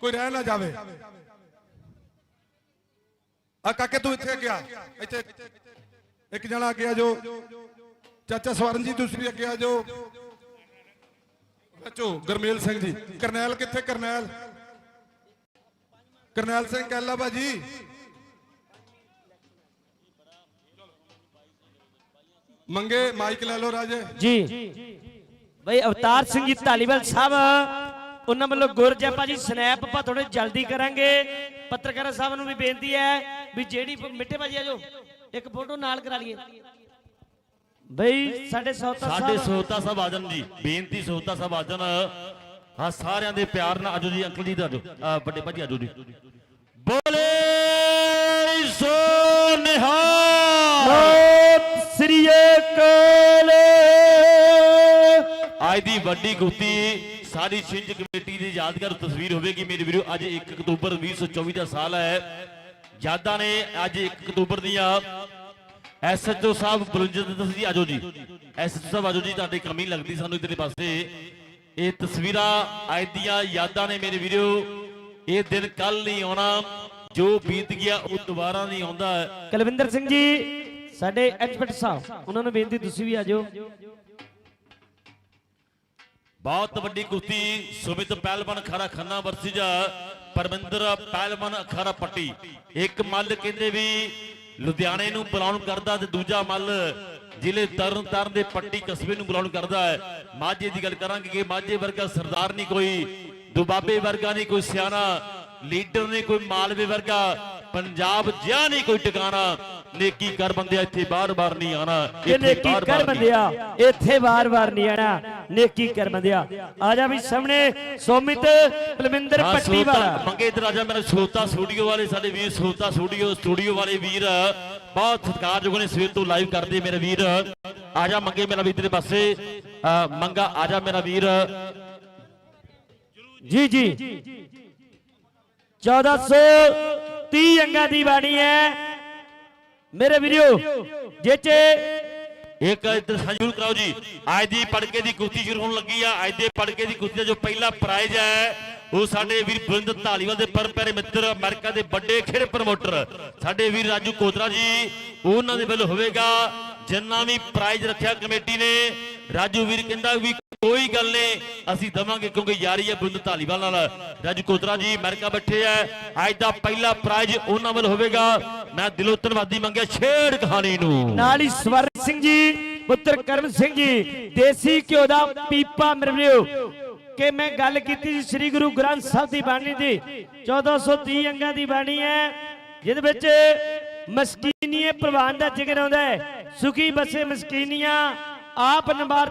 ਕੋਈ ਰਹਿ ਨਾ ਜਾਵੇ। ਆ ਕਾਕੇ ਤੂੰ ਇੱਥੇ ਅੱਗੇ ਇੱਥੇ ਇੱਕ ਜਣਾ ਅੱਗੇ ਆ ਜਾਓ ਚਾਚਾ ਸਵਰਨ ਜੀ ਤੁਸੀਂ ਅੱਗੇ ਆ ਜਾਓ ਬੱਚੋ ਗਰਮੇਲ ਸਿੰਘ ਜੀ। ਕਰਨੈਲ ਕਿੱਥੇ? ਕਰਨੈਲ। ਕਰਨੈਲ ਸਿੰਘ ਕਹਿਲਾ ਬਾਜੀ ਮੰਗੇ, ਮਾਈਕ ਲੈ ਲਓ ਰਾਜੇ। ਜੀ। ਬਈ ਅਵਤਾਰ ਸਿੰਘ ਜੀ, ਧਾਲੀਵਾਲ ਸਾਹਿਬ। ਉਹਨਾਂ ਵੱਲੋਂ ਗੁਰਜ ਭਾਜੀ ਸਨੈਪ ਆਪਾਂ ਥੋੜੇ ਜਲਦੀ ਕਰਾਂਗੇ। ਪੱਤਰਕਾਰ ਸਾਹਿਬ ਨੂੰ ਵੀ ਬੇਨਤੀ ਹੈ ਵੀ ਜਿਹੜੀ ਮਿੱਠੇ ਭਾਜੀ ਆ ਇੱਕ ਫੋਟੋ ਨਾਲ ਕਰਾ ਲਈਏ। ਬਈ ਸਾਡੇ ਸੌਤਾ ਸਾਡੇ ਸੋਹਤਾ ਸਾਹਿਬ ਆਜਨ ਜੀ ਬੇਨਤੀ ਸੋਹਤਾ ਸਾਹਿਬ ਆਜਨ ਹਾਂ ਸਾਰਿਆਂ ਦੇ ਪਿਆਰ ਨਾਲ ਆਜੋ ਜੀ ਅੰਕਲ ਜੀ ਦਾ ਵੱਡੇ ਭਾਜੀ ਆਜੋ ਜੀ। ਬੋਲੇ ਸੋ ਨਿਹਾਲ। ਸਤਿ ਸ੍ਰੀ ਅਕਾਲ। ਅੱਜ ਦੀ ਵੱਡੀ ਗੁੱਤੀ ਸਾਰੀ ਛਿੰਝ ਕਮੇਟੀ ਦੀ ਯਾਦਗਾਰ ਤਸਵੀਰ ਹੋਵੇਗੀ ਮੇਰੇ ਵੀਰੋ। ਅੱਜ 1 ਅਕਤੂਬਰ 2024 ਦਾ ਸਾਲ ਹੈ। ਯਾਦਾਂ ਨੇ ਅੱਜ 1 ਅਕਤੂਬਰ ਦੀਆਂ ਐਸਐਚਓ ਸਾਹਿਬ ਬਲੁੰਜਤ ਜੀ। ਆਜੋ ਜੀ ਐਸਐਚਓ ਸਾਹਿਬ ਆਜੋ ਜੀ, ਤੁਹਾਡੀ ਕਮੀ ਲੱਗਦੀ ਸਾਨੂੰ ਇਧਰਲੇ ਪਾਸੇ। ਇਹ ਤਸਵੀਰਾਂ ਅੱਜ ਦੀਆਂ ਯਾਦਾਂ ਨੇ ਮੇਰੇ ਵੀਰੋ। ਇਹ ਦਿਨ ਕੱਲ ਨਹੀਂ ਆਉਣਾ, ਜੋ ਬੀਤ ਗਿਆ ਉਹ ਦੁਬਾਰਾ ਨਹੀਂ ਆਉਂਦਾ। ਕੁਲਵਿੰਦਰ ਸਿੰਘ ਜੀ, ਸਾਡੇ ਐਕਸਪਰਟ ਸਾਹਿਬ, ਉਹਨਾਂ ਨੂੰ ਬੇਨਤੀ ਤੁਸੀਂ ਵੀ ਆ ਜਾਓ। ਬਹੁਤ ਵੱਡੀ ਕੁਸ਼ਤੀ ਸੁਮਿਤ ਪਹਿਲਵਾਨ ਖਰਾ ਖੰਨਾ ਵਰਸੀ ਪਰਮਿੰਦਰ ਪਹਿਲਵਾਨ ਅਖਾਰਾ ਪੱਟੀ। ਇੱਕ ਮੱਲ ਕਹਿੰਦੇ ਵੀ ਲੁਧਿਆਣੇ ਨੂੰ ਬੁਲਾਉਣ ਕਰਦਾ ਤੇ ਦੂਜਾ ਮੱਲ ਜ਼ਿਲ੍ਹੇ ਤਰਨਤਾਰਨ ਦੇ ਪੱਟੀ ਕਸਬੇ ਨੂੰ ਬੁਲਾਉਣ ਕਰਦਾ ਹੈ। ਮਾਝੇ ਦੀ ਗੱਲ ਕਰਾਂਗੇ ਕਿ ਮਾਝੇ ਵਰਗਾ ਸਰਦਾਰ ਨਹੀਂ ਕੋਈ, ਦੁਬਾਬੇ ਵਰਗਾ ਨਹੀਂ, ਕੋਈ ਸਿਆਣਾ, ਲੀਡਰ ਨਹੀਂ, ਕੋਈ ਮਾਲਵੇ ਵਰਗਾ, ਪੰਜਾਬ ਜਿਹਾ ਨਹੀਂ, ਕੋਈ ਟਿਕਾਣਾ। ਨੇਕੀ ਕਰ ਬੰਦਿਆ ਇੱਥੇ ਬਾਰ-ਬਾਰ ਨਹੀਂ ਆਣਾ ਇਹ ਨੇਕੀ ਕਰ ਬੰਦਿਆ ਇੱਥੇ ਵਾਰ-ਵਾਰ ਨਹੀਂ ਆਣਾ ਨੇਕੀ ਕਰ ਬੰਦਿਆ। ਆ ਜਾ ਵੀ ਸਾਹਮਣੇ ਸੋਮਿਤ ਪਲਵਿੰਦਰ ਪੱਟੀ ਵਾਲਾ। ਮੰਗੇ ਇਧਰ ਆ ਜਾ ਮੇਰੇ ਸੋਤਾ ਸਟੂਡੀਓ ਵਾਲੇ ਸਾਡੇ ਵੀਰ ਸੋਤਾ ਸਟੂਡੀਓ ਸਟੂਡੀਓ ਵਾਲੇ ਵੀਰ ਬਹੁਤ ਸਤਿਕਾਰਯੋਗ ਨੇ ਸਵੇਰ ਤੋਂ ਲਾਈਵ ਕਰਦੇ ਮੇਰੇ ਵੀਰ। ਆ ਜਾ ਮੰਗੇ ਮੇਰਾ ਵੀਰ ਤੇਰੇ ਪਾਸੇ। ਮੰਗਾ ਆ ਜਾ ਮੇਰਾ ਵੀਰ। ਜੀ ਜੀ। 1430 ਅੰਗਾਂ ਦੀ ਬਾਣੀ ਹੈ। ਮੇਰੇ ਵੀਰੋ ਜਿੱਚੇ ਇੱਕ ਇਧਰ ਸੰਜੂਰ ਕਰਾਓ ਜੀ। ਅੱਜ ਦੀ ਪੜਕੇ ਦੀ ਕੁਸ਼ਤੀ ਸ਼ੁਰੂ ਹੋਣ ਲੱਗੀ ਆ। ਅੱਜ ਦੇ ਪੜਕੇ ਦੀ ਕੁਸ਼ਤੀ ਦਾ ਜੋ ਪਹਿਲਾ ਪ੍ਰਾਈਜ਼ ਹੈ ਉਹ ਸਾਡੇ ਵੀਰ ਬਰਿੰਦ ਧਾਲੀਵਾਲ ਦੇ ਪਰ ਪਿਆਰੇ ਮਿੱਤਰ ਅਮਰੀਕਾ ਦੇ ਵੱਡੇ ਖੇਡ ਪ੍ਰਮੋਟਰ ਸਾਡੇ ਵੀਰ ਰਾਜੂ ਕੋਤਰਾ ਜੀ ਉਹਨਾਂ ਦੇ ਵੱਲੋਂ ਹੋਵੇਗਾ ਜਿੰਨਾ ਵੀ ਪ੍ਰਾਈਜ਼ ਰੱਖਿਆ ਕਮੇਟੀ ਨੇ, ਰਾਜੂ ਵੀਰ ਕਹਿੰਦਾ ਵੀ ਕੋਈ ਗੱਲ ਨਹੀਂ, ਅਸੀਂ ਦਵਾਂਗੇ ਕਿਉਂਕਿ ਯਾਰੀ ਹੈ ਬਰਿੰਦ ਧਾਲੀਵਾਲ ਨਾਲ। ਰਾਜੂ ਕੋਤਰਾ ਜੀ ਅਮਰੀਕਾ ਬੈਠੇ ਆ ਅੱਜ ਦਾ ਪਹਿਲਾ ਪ੍ਰਾਈਜ਼ ਉਹਨਾਂ ਵੱਲ ਹੋਵੇਗਾ। ਮੈਂ ਦਿਲੋਂ ਧੰਨਵਾਦੀ ਮੰਗਿਆ ਛੇੜ ਕਹਾਣੀ ਨੂੰ। ਨਾਲ ਹੀ ਸਵਰਨ ਸਿੰਘ ਜੀ, ਪੁੱਤਰ ਕਰਮ ਸਿੰਘ ਜੀ, ਦੇਸੀ ਘਿਓ ਦਾ ਪੀਪਾ ਮਿਲਵਿਓ ਕਿ ਮੈਂ ਗੱਲ ਕੀਤੀ ਸੀ ਸ੍ਰੀ ਗੁਰੂ ਗ੍ਰੰਥ ਸਾਹਿਬ ਦੀ ਬਾਣੀ ਦੀ 1430 ਅੰਗਾਂ ਦੀ ਬਾਣੀ ਹੈ, ਜਿਹਦੇ ਵਿੱਚ ਮਸਕੀਨੀਏ ਪ੍ਰਵਾਨ ਦਾ ਜ਼ਿਕਰ ਆਉਂਦਾ ਹੈ। ਸੁਖੀ ਬਸੇ ਮਸਕੀਨੀਆਂ, ਆਪ ਨੰਬਾਰ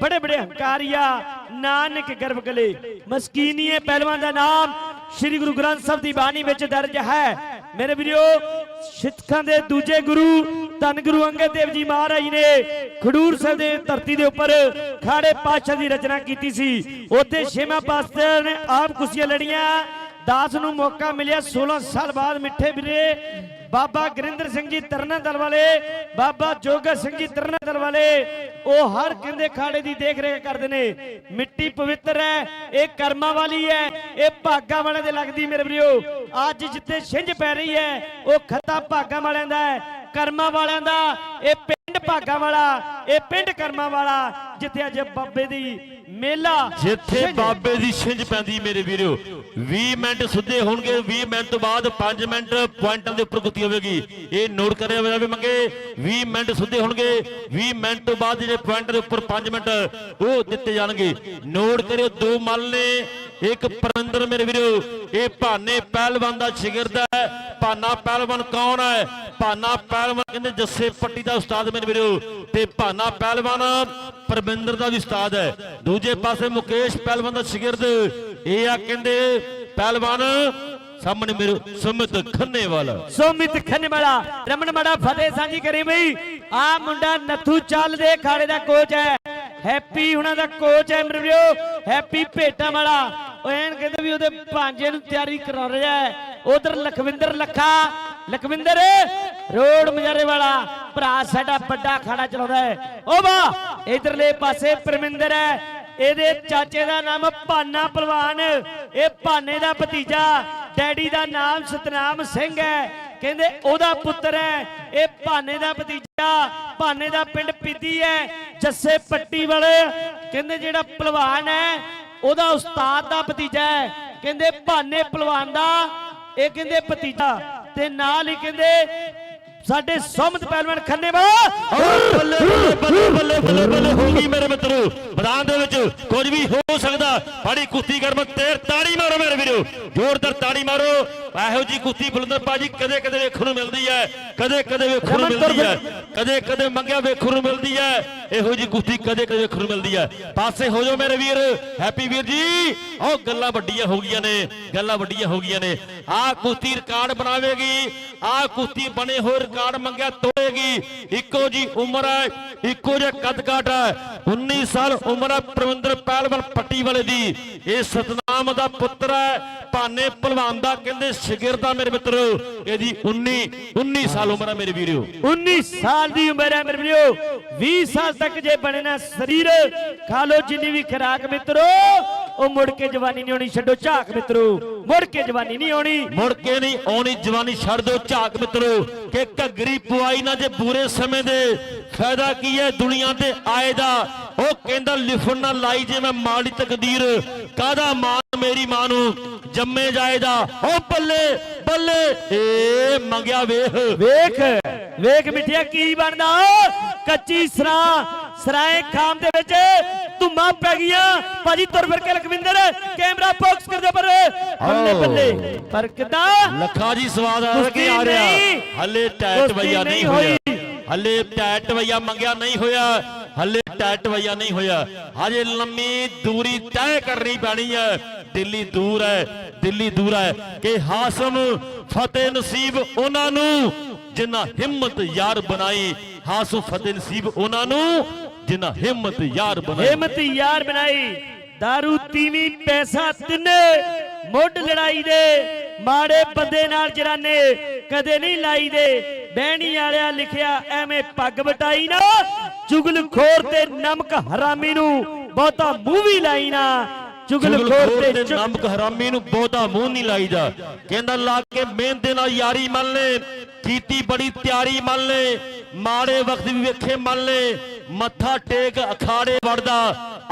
ਬੜੇ ਬੜੇ ਹੰਕਾਰੀਆ, ਨਾਨਕ ਗਰਭ ਗਲੇ ਮਸਕੀਨੀਏ ਪਹਿਲਵਾਨ ਦਾ ਨਾਮ ਸ੍ਰੀ ਗੁਰੂ ਗ੍ਰੰਥ ਸਾਹਿਬ ਦੀ ਬਾਣੀ ਵਿੱਚ ਦਰਜ ਹੈ। ਮੇਰੇ ਵੀਰੋ, ਸਿੱਖਾਂ ਦੇ ਦੂਜੇ ਗੁਰੂ ਧੰਨ ਗੁਰੂ ਅੰਗਦ ਦੇਵ ਜੀ ਮਹਾਰਾਜ ਨੇ ਖਡੂਰ ਸਾਹਿਬ ਦੇ ਧਰਤੀ ਦੇ ਉੱਪਰ ਖਾੜੇ ਪਾਤਸ਼ਾਹ ਦੀ ਰਚਨਾ ਕੀਤੀ ਸੀ। ਉੱਥੇ ਛੇਵਾਂ ਪਾਤਸ਼ਾਹ ਨੇ ਆਪ ਕੁਸ਼ੀਆਂ ਲੜੀਆਂ। ਦਾਸ ਨੂੰ ਮੌਕਾ ਮਿਲਿਆ। 16 ਸਾਲ ਬਾਅਦ ਮਿੱਠੇ ਵੀਰੇ ਬਾਬਾ ਗੁਰਿੰਦਰ ਸਿੰਘ ਜੀ ਤਰਨਾ ਵਾਲੇ, ਬਾਬਾ ਜੋਗਾ ਸਿੰਘ ਜੀ ਤਰਨਾ ਵਾਲੇ, ਉਹ ਹਰ ਕਹਿੰਦੇ ਖਾੜੇ ਦੀ ਦੇਖ ਰੇਖ ਕਰਦੇ ਨੇ। ਮਿੱਟੀ ਪਵਿੱਤਰ ਹੈ, ਇਹ ਕਰਮਾਂ ਵਾਲੀ ਹੈ, ਇਹ ਭਾਗਾਂ ਵਾਲਿਆਂ ਦੇ ਲੱਗਦੀ ਮੇਰੇ ਵੀਰੋ। ਅੱਜ ਜਿੱਥੇ ਛਿੰਝ ਪੈ ਰਹੀ ਹੈ, ਉਹ ਖੱਤਾ ਭਾਗਾਂ ਵਾਲਿਆਂ ਦਾ ਹੈ, ਕਰਮਾਂ ਵਾਲਿਆਂ ਦਾ, ਇਹ ਪਿੰਡ ਭਾਗਾਂ ਵਾਲਾ, ਇਹ ਪਿੰਡ ਕਰਮਾਂ ਵਾਲਾ ਜਿੱਥੇ ਅੱਜ ਬਾਬੇ ਦੀ ਮੇਲਾ ਜਿੱਥੇ ਬਾਬੇ ਦੀ ਛਿੰਝ ਪੈਂਦੀ ਮੇਰੇ ਵੀਰੋ 20 ਮਿੰਟ ਸੁੱਧੇ ਹੋਣਗੇ 20 ਮਿੰਟ ਤੋਂ ਬਾਅਦ 5 ਮਿੰਟ ਪੁਆਇੰਟਾਂ ਦੇ ਉੱਪਰ ਗੁੱਤੀ ਹੋਵੇਗੀ। ਇਹ ਨੋਟ ਕਰਿਆ ਜਾਵੇ ਮੰਗੇ 20 ਮਿੰਟ ਸੁੱਧੇ ਹੋਣਗੇ 20 ਮਿੰਟ ਤੋਂ ਬਾਅਦ ਜਿਹੜੇ ਪੁਆਇੰਟ ਦੇ ਉੱਪਰ 5 ਮਿੰਟ ਉਹ ਦਿੱਤੇ ਜਾਣਗੇ। ਨੋਟ ਕਰਿਓ ਦੋ ਮੱਲ ਨੇ ਇੱਕ ਪਰਮਿੰਦਰ ਮੇਰੇ ਵੀਰੋ ਇਹ ਭਾਨੇ ਪਹਿਲਵਾਨ ਦਾ ਸ਼ਾਗਿਰਦ ਹੈ। ਭਾਨਾ ਪਹਿਲਵਾਨ ਕੌਣ ਹੈ? ਭਾਨਾ ਪਹਿਲਵਾਨ ਕਹਿੰਦੇ ਜੱਸੇ ਪੱਟੀ ਦਾ ਉਸਤਾਦ ਮੇਰੇ ਵੀਰੋ ਤੇ ਭਾਨਾ ਪਹਿਲਵਾਨ ਪਰਮਿੰਦਰ ਦਾ ਵੀ ਉਸਤਾਦ ਹੈ। ਦੂਜੇ ਪਾਸੇ ਮੁਕੇਸ਼ ਪਹਿਲਵਾਨ ਦਾ ਸ਼ਾਗਿਰਦ। ਇਹ ਆ ਕਹਿੰਦੇ ਪਹਿਲਵਾਨ, ਸਾਹਮਣੇ ਮੇਰੇ ਸੁਮਿਤ ਖੰਨੇ ਵਾਲਾ ਸੋਮਿਤ ਖੰਨੇ ਵਾਲਾ ਰਮਨ ਮੜਾ ਫਤਿਹ ਸਾਂਝੀ ਕਰੀ ਬਈ। ਆ ਮੁੰਡਾ ਨੱਥੂ ਚੱਲ ਦੇ ਖਾੜੇ ਦਾ ਕੋਚ ਹੈ। ਹੈਪੀ ਹੁਣਾਂ ਦਾ ਕੋਚ ਹੈ, ਮੇਰੇ ਵੀਰੋ। ਹੈਪੀ ਭੇਟਾ ਵਾਲਾ। ਉਹ ਐਨ ਕਹਿੰਦੇ ਵੀ ਉਹਦੇ ਭਾਂਜੇ ਨੂੰ ਤਿਆਰੀ ਕਰਾ ਰਿਹਾ ਹੈ। ਉਧਰ ਲਖਵਿੰਦਰ ਲੱਖਾ। ਲਖਵਿੰਦਰ, ਰੋਡ ਮਜਾਰੇ ਵਾਲਾ। ਭਰਾ ਸਾਡਾ ਵੱਡਾ ਖਾੜਾ ਚਲਾਉਂਦਾ ਹੈ। ਓ ਵਾਹ ਇਧਰਲੇ ਪਾਸੇ ਪਰਮਿੰਦਰ ਹੈ। ਇਹਦੇ ਚਾਚੇ ਦਾ ਨਾਮ ਭਾਨਾ ਪਹਿਲਵਾਨ। ਇਹ ਭਾਨੇ ਦਾ ਭਤੀਜਾ। ਡੈਡੀ ਦਾ ਨਾਮ ਸਤਨਾਮ ਸਿੰਘ ਹੈ। ਕਹਿੰਦੇ ਉਹਦਾ ਪੁੱਤਰ ਹੈ। ਇਹ ਭਾਨੇ ਦਾ ਭਤੀਜਾ, ਭਾਨੇ ਦਾ ਪਿੰਡ ਪੀਦੀ ਹੈ। ਜੱਸੇ ਪੱਟੀ ਵਾਲੇ। ਕਹਿੰਦੇ ਜਿਹੜਾ ਪਹਿਲਵਾਨ ਹੈ, ਉਹਦਾ ਉਸਤਾਦ ਦਾ ਭਤੀਜਾ ਹੈ। ਕਹਿੰਦੇ ਭਾਨੇ ਪਹਿਲਵਾਨ ਦਾ, ਇਹ ਕਹਿੰਦੇ ਭਤੀਜਾ। ਤੇ ਨਾਲ ਹੀ ਕਹਿੰਦੇ ਸਾਡੇ ਸੁਮਤ ਪਹਿਲਵਾਨ ਖੰਨੇ ਵਾਲਾ ਬੱਲੇ ਬੱਲੇ ਬੱਲੇ ਬੱਲੇ ਬੱਲੇ ਬੱਲੇ ਹੋ ਗਈ ਮੇਰੇ ਮਿੱਤਰੋ। ਮੈਦਾਨ ਦੇ ਵਿੱਚ ਕੁਝ ਵੀ ਹੋ ਸਕਦਾ। ਬੜੀ ਕੁਸ਼ਤੀ ਕਰਮ ਤੇਰ ਤਾੜੀ ਮਾਰੋ ਮੇਰੇ ਵੀਰੋ। ਜ਼ੋਰਦਾਰ ਤਾੜੀ ਮਾਰੋ। ਇਹੋ ਜੀ ਕੁਸ਼ਤੀ ਬੁਲੰਦਰ ਬਾਜੀ ਕਦੇ ਕਦੇ ਵੇਖਣ ਨੂੰ ਮਿਲਦੀ ਹੈ ਕਦੇ ਕਦੇ ਵੇਖਣ ਨੂੰ ਮਿਲਦੀ ਹੈ ਕਦੇ ਕਦੇ ਮੰਗਿਆ ਵੇਖਣ ਨੂੰ ਮਿਲਦੀ ਹੈ ਇਹੋ ਜੀ ਕੁਸ਼ਤੀ ਕਦੇ ਕਦੇ ਵੇਖਣ ਨੂੰ ਮਿਲਦੀ ਹੈ। ਪਾਸੇ ਹੋ ਜਾਓ ਮੇਰੇ ਵੀਰ ਹੈਪੀ ਵੀਰ ਜੀ। ਉਹ ਗੱਲਾਂ ਵੱਡੀਆਂ ਹੋ ਗਈਆਂ ਨੇ ਗੱਲਾਂ ਵੱਡੀਆਂ ਹੋ ਗਈਆਂ ਨੇ। ਆਹ ਕੁਸ਼ਤੀ ਰਿਕਾਰਡ ਬਣਾਵੇਗੀ ਆਹ ਕੁਸ਼ਤੀ ਬਣੇ ਹੋਏ ਰਿਕਾਰਡ ਮੰਗਿਆ ਤੋੜੇਗੀ। ਇੱਕੋ ਜੀ ਉਮਰ ਹੈ ਇੱਕੋ ਜਿਹਾ ਕੱਦ ਕਾਠ ਹੈ। 19 ਸਾਲ ਉਮਰ ਹੈ ਪ੍ਰਵਿੰਦਰ ਪਹਿਲਵਾਨ ਪੱਟੀ ਵਾਲੇ ਦੀ। ਇਹ ਸਤਨਾਮ ਦਾ ਪੁੱਤਰ ਹੈ ਭਾਨੇ ਪਹਿਲਵਾਨ ਦਾ ਕਹਿੰਦੇ ਸ਼ਾਗਿਰਦ ਮੇਰੇ ਮਿੱਤਰੋ ਇਹਦੀ 19 19 ਸਾਲ ਉਮਰ ਹੈ ਮੇਰੇ ਵੀਰੋ। 19 ਸਾਲ ਦੀ ਉਮਰ ਹੈ ਮੇਰੇ ਵੀਰੋ। 20 ਸਾਲ ਤੱਕ ਜੇ ਬਣੇ ਨਾ ਸਰੀਰ ਖਾ ਲੋ ਜਿੰਨੀ ਵੀ ਖਰਾਕ ਮਿੱਤਰੋ। ਉਹ ਮੁੜ ਕੇ ਜਵਾਨੀ ਨਹੀਂ ਆਉਣੀ ਛੱਡੋ ਝਾਕ ਮਿੱਤਰੋ। ਮੁੜ ਕੇ ਜਵਾਨੀ ਨਹੀਂ ਆਉਣੀ। ਮੁੜ ਕੇ ਨਹੀਂ ਆਉਣੀ ਜਵਾਨੀ ਛੱਡ ਦਿਓ ਝਾਕ ਮਿੱਤਰੋ। ਕਿ ਘੱਗਰੀ ਪਵਾਈ ਨਾ ਜੇ ਬੁਰੇ ਸਮੇਂ ਦੇ। ਫਾਇਦਾ ਕੀ ਹੈ ਦੁਨੀਆ ਤੇ ਆਏ ਦਾ? ਉਹ ਕਹਿੰਦਾ ਲਿਫਣ ਨਾ ਲਾਈ ਜੇ ਮੈਂ ਮਾੜੀ ਤਕਦੀਰ। ਕਾਦਾ ਮਾਨ ਮੇਰੀ ਮਾਂ ਨੂੰ? ਜੰਮੇ ਜਾਏਦਾ। ਉਹ ਬੱਲੇ ਬੱਲੇ। ਏ ਮੰਗਿਆ ਵੇਖ। ਵੇਖ ਵੇਖ ਮਿੱਠਿਆ ਕੀ ਬਣਦਾ? ਕੱਚੀ ਸਰਾ ਸਰਾਏ ਖਾਮ ਦੇ ਵਿੱਚ ਧੁੰਮਾਂ ਪੈ ਗਈਆਂ। ਭਾਜੀ ਤੁਰ ਫਿਰ ਕੇ ਲਖਵਿੰਦਰ ਕੈਮਰਾ ਫੋਕਸ ਕਰ ਦਿਓ ਪਰ ਬੱਲੇ ਬੱਲੇ। ਪਰ ਕਿਦਾਂ? ਲੱਖਾ ਜੀ ਸਵਾਦ ਆ ਕੁਸ਼ਤੀ ਆ ਰਿਹਾ। ਹੱਲੇ ਟੈਟ ਕੁਸ਼ਤੀ ਵਈਆ ਨਹੀਂ ਹੋਈ। ਹੱਲੇ ਟੈਟ ਵਈਆ ਮੰਗਿਆ ਨਹੀਂ ਹੋਇਆ। ਹੱਲੇ ਟੈਟ ਵਈਆ ਨਹੀਂ ਹੋਇਆ। ਹਜੇ ਲੰਮੀ ਦੂਰੀ ਤੈਅ ਕਰਨੀ ਪੈਣੀ ਹੈ। ਦਿੱਲੀ ਦੂਰ ਹੈ, ਦਿੱਲੀ ਦੂਰ ਹੈ ਕਿ ਹਾਸਮ, ਫਤਿਹ ਨਸੀਬ ਉਹਨਾਂ ਨੂੰ ਜਿਨ੍ਹਾਂ ਹਿੰਮਤ ਯਾਰ ਬਣਾਈ, ਹਾਸਮ, ਫਤਿਹ ਨਸੀਬ ਉਹਨਾਂ ਨੂੰ ਜਿਨ੍ਹਾਂ ਹਿੰਮਤ ਯਾਰ ਬਣਾਈ। ਹਿੰਮਤ ਯਾਰ ਬਣਾਈ। दारू ਤੀਵੀਂ ਪੈਸਾ ਤਿੰਨੇ, ਮੁੱਢ ਲੜਾਈ ਦੇ, ਮਾੜੇ ਬੰਦੇ ਨਾਲ ਜਰਾਨੇ ਕਦੇ ਨਹੀਂ ਲਾਈ ਦੇ। ਬਹਿਣੀ ਵਾਲਿਆ ਲਿਖਿਆ ਐਵੇਂ ਪੱਗ ਬਟਾਈ ਨਾ। ਚੁਗਲਖੋਰ ਤੇ ਨਮਕ ਹਰਾਮੀ ਨੂੰ ਬਹੁਤਾ ਮੂੰਹ ਵੀ ਲਾਈ ਨਾ। ਚੁਗਲਖੋਰ ਤੇ ਨਮਕ ਹਰਾਮੀ ਨੂੰ ਬਹੁਤਾ ਮੂੰਹ ਨਹੀਂ ਲਾਈਦਾ ਕਹਿੰਦਾ ਲਾ ਕੇ ਮਿਹਨਤ ਦੇ ਨਾਲ ਯਾਰੀ ਮੰਨ ਲੈ। ਕੀਤੀ ਬੜੀ ਤਿਆਰੀ ਮੰਨ ਲੈ। ਮਾੜੇ ਵਕਤ ਵੀ ਵੇਖੇ ਮੰਨ ਲੈ। ਮੱਥਾ ਟੇਕ ਅਖਾੜੇ ਵੜਦਾ।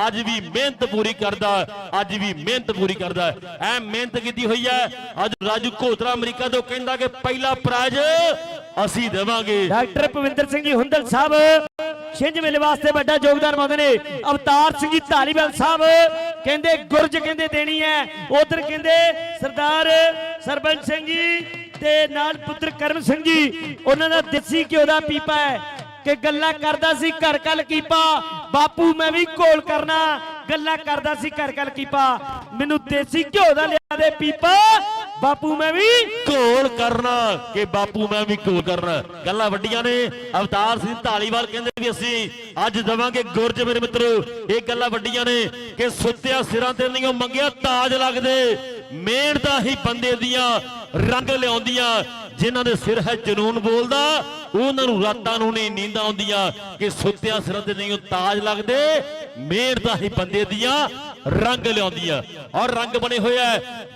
ਅੱਜ ਵੀ ਮਿਹਨਤ ਪੂਰੀ ਕਰਦਾ। ਅੱਜ ਵੀ ਮਿਹਨਤ ਪੂਰੀ ਕਰਦਾ। ਐ ਮਿਹਨਤ ਕੀਤੀ ਹੋਈ ਹੈ ਅੱਜ ਰਾਜੂ ਘੋਤਰਾ ਅਮਰੀਕਾ ਤੋਂ ਕਹਿੰਦਾ ਕਿ ਪਹਿਲਾ ਪ੍ਰਾਈਜ਼ ਅਸੀਂ ਦੇਵਾਂਗੇ। ਡਾਕਟਰ ਭਵਿੰਦਰ ਸਿੰਘ ਜੀ ਹੁੰਦਲ ਸਾਹਿਬ, ਛਿੰਝ ਮੇਲੇ ਵਾਸਤੇ ਵੱਡਾ ਯੋਗਦਾਨ ਪਾਉਂਦੇ ਨੇ। ਅਵਤਾਰ ਸਿੰਘ ਜੀ ਧਾਲੀਵਾਲ ਸਾਹਿਬ, ਕਹਿੰਦੇ ਗੁਰਜ ਕਹਿੰਦੇ ਦੇਣੀ ਹੈ। ਉਧਰ ਕਹਿੰਦੇ ਸਰਦਾਰ ਸਰਬੰਸ ਸਿੰਘ ਜੀ ਤੇ ਨਾਲ ਪੁੱਤਰ ਕਰਮ ਸਿੰਘ ਜੀ। ਉਹਨਾਂ ਦਾ ਦੇਸੀ ਘਿਓ ਦਾ ਪੀਪਾ ਹੈ ਕਿ ਗੱਲਾਂ ਕਰਦਾ ਸੀ ਘਰ ਕੱਲ ਕੀਪਾ। ਬਾਪੂ ਮੈਂ ਵੀ ਘੋਲ ਕਰਨਾ, ਗੱਲਾਂ ਕਰਦਾ ਸੀ ਘਰ ਕੱਲ ਕੀਪਾ। ਮੈਨੂੰ ਦੇਸੀ ਘਿਓ ਦਾ ਲਿਆ ਦੇ ਪੀਪਾ। ਬਾਪੂ ਮੈਂ ਵੀ ਘੋਲ ਕਰਨਾ ਕਿ ਬਾਪੂ ਮੈਂ ਵੀ ਘੋਲ ਕਰਨਾ। ਗੱਲਾਂ ਵੱਡੀਆਂ ਨੇ। ਅਵਤਾਰ ਸਿੰਘ ਢਾਲੀਵਾਲ ਕਹਿੰਦੇ ਵੀ ਅਸੀਂ ਅੱਜ ਦਵਾਂਗੇ ਗੁਰਜ ਮੇਰੇ ਮਿੱਤਰੋ। ਇਹ ਗੱਲਾਂ ਵੱਡੀਆਂ ਨੇ ਕਿ ਸੁੱਤਿਆ ਸਿਰਾਂ ਤੇ ਨਹੀਂ ਮੰਗਿਆ ਤਾਜ ਲੱਗਦੇ। ਮਿਹਨਤਾਂ ਹੀ ਬੰਦੇ ਦੀਆਂ ਰੰਗ ਲਿਆਉਂਦੀਆਂ, ਜਿਨ੍ਹਾਂ ਦੇ ਸਿਰ ਹੈ ਜਨੂਨ ਬੋਲਦਾ। ਉਹਨਾਂ ਨੂੰ ਰਾਤਾਂ ਨੂੰ ਨਹੀਂ ਨੀਂਦਾਂ ਆਉਂਦੀਆਂ ਕਿ ਸੁੱਤਿਆਂ ਸਿਰਾਂ ਤੇ ਨਹੀਂ ਤਾਜ ਲੱਗਦੇ। ਮਿਹਨਤਾਂ ਹੀ ਬੰਦੇ ਦੀਆਂ ਰੰਗ ਲਿਆਉਂਦੀਆਂ ਔਰ ਰੰਗ ਬਣੇ ਹੋਇਆ।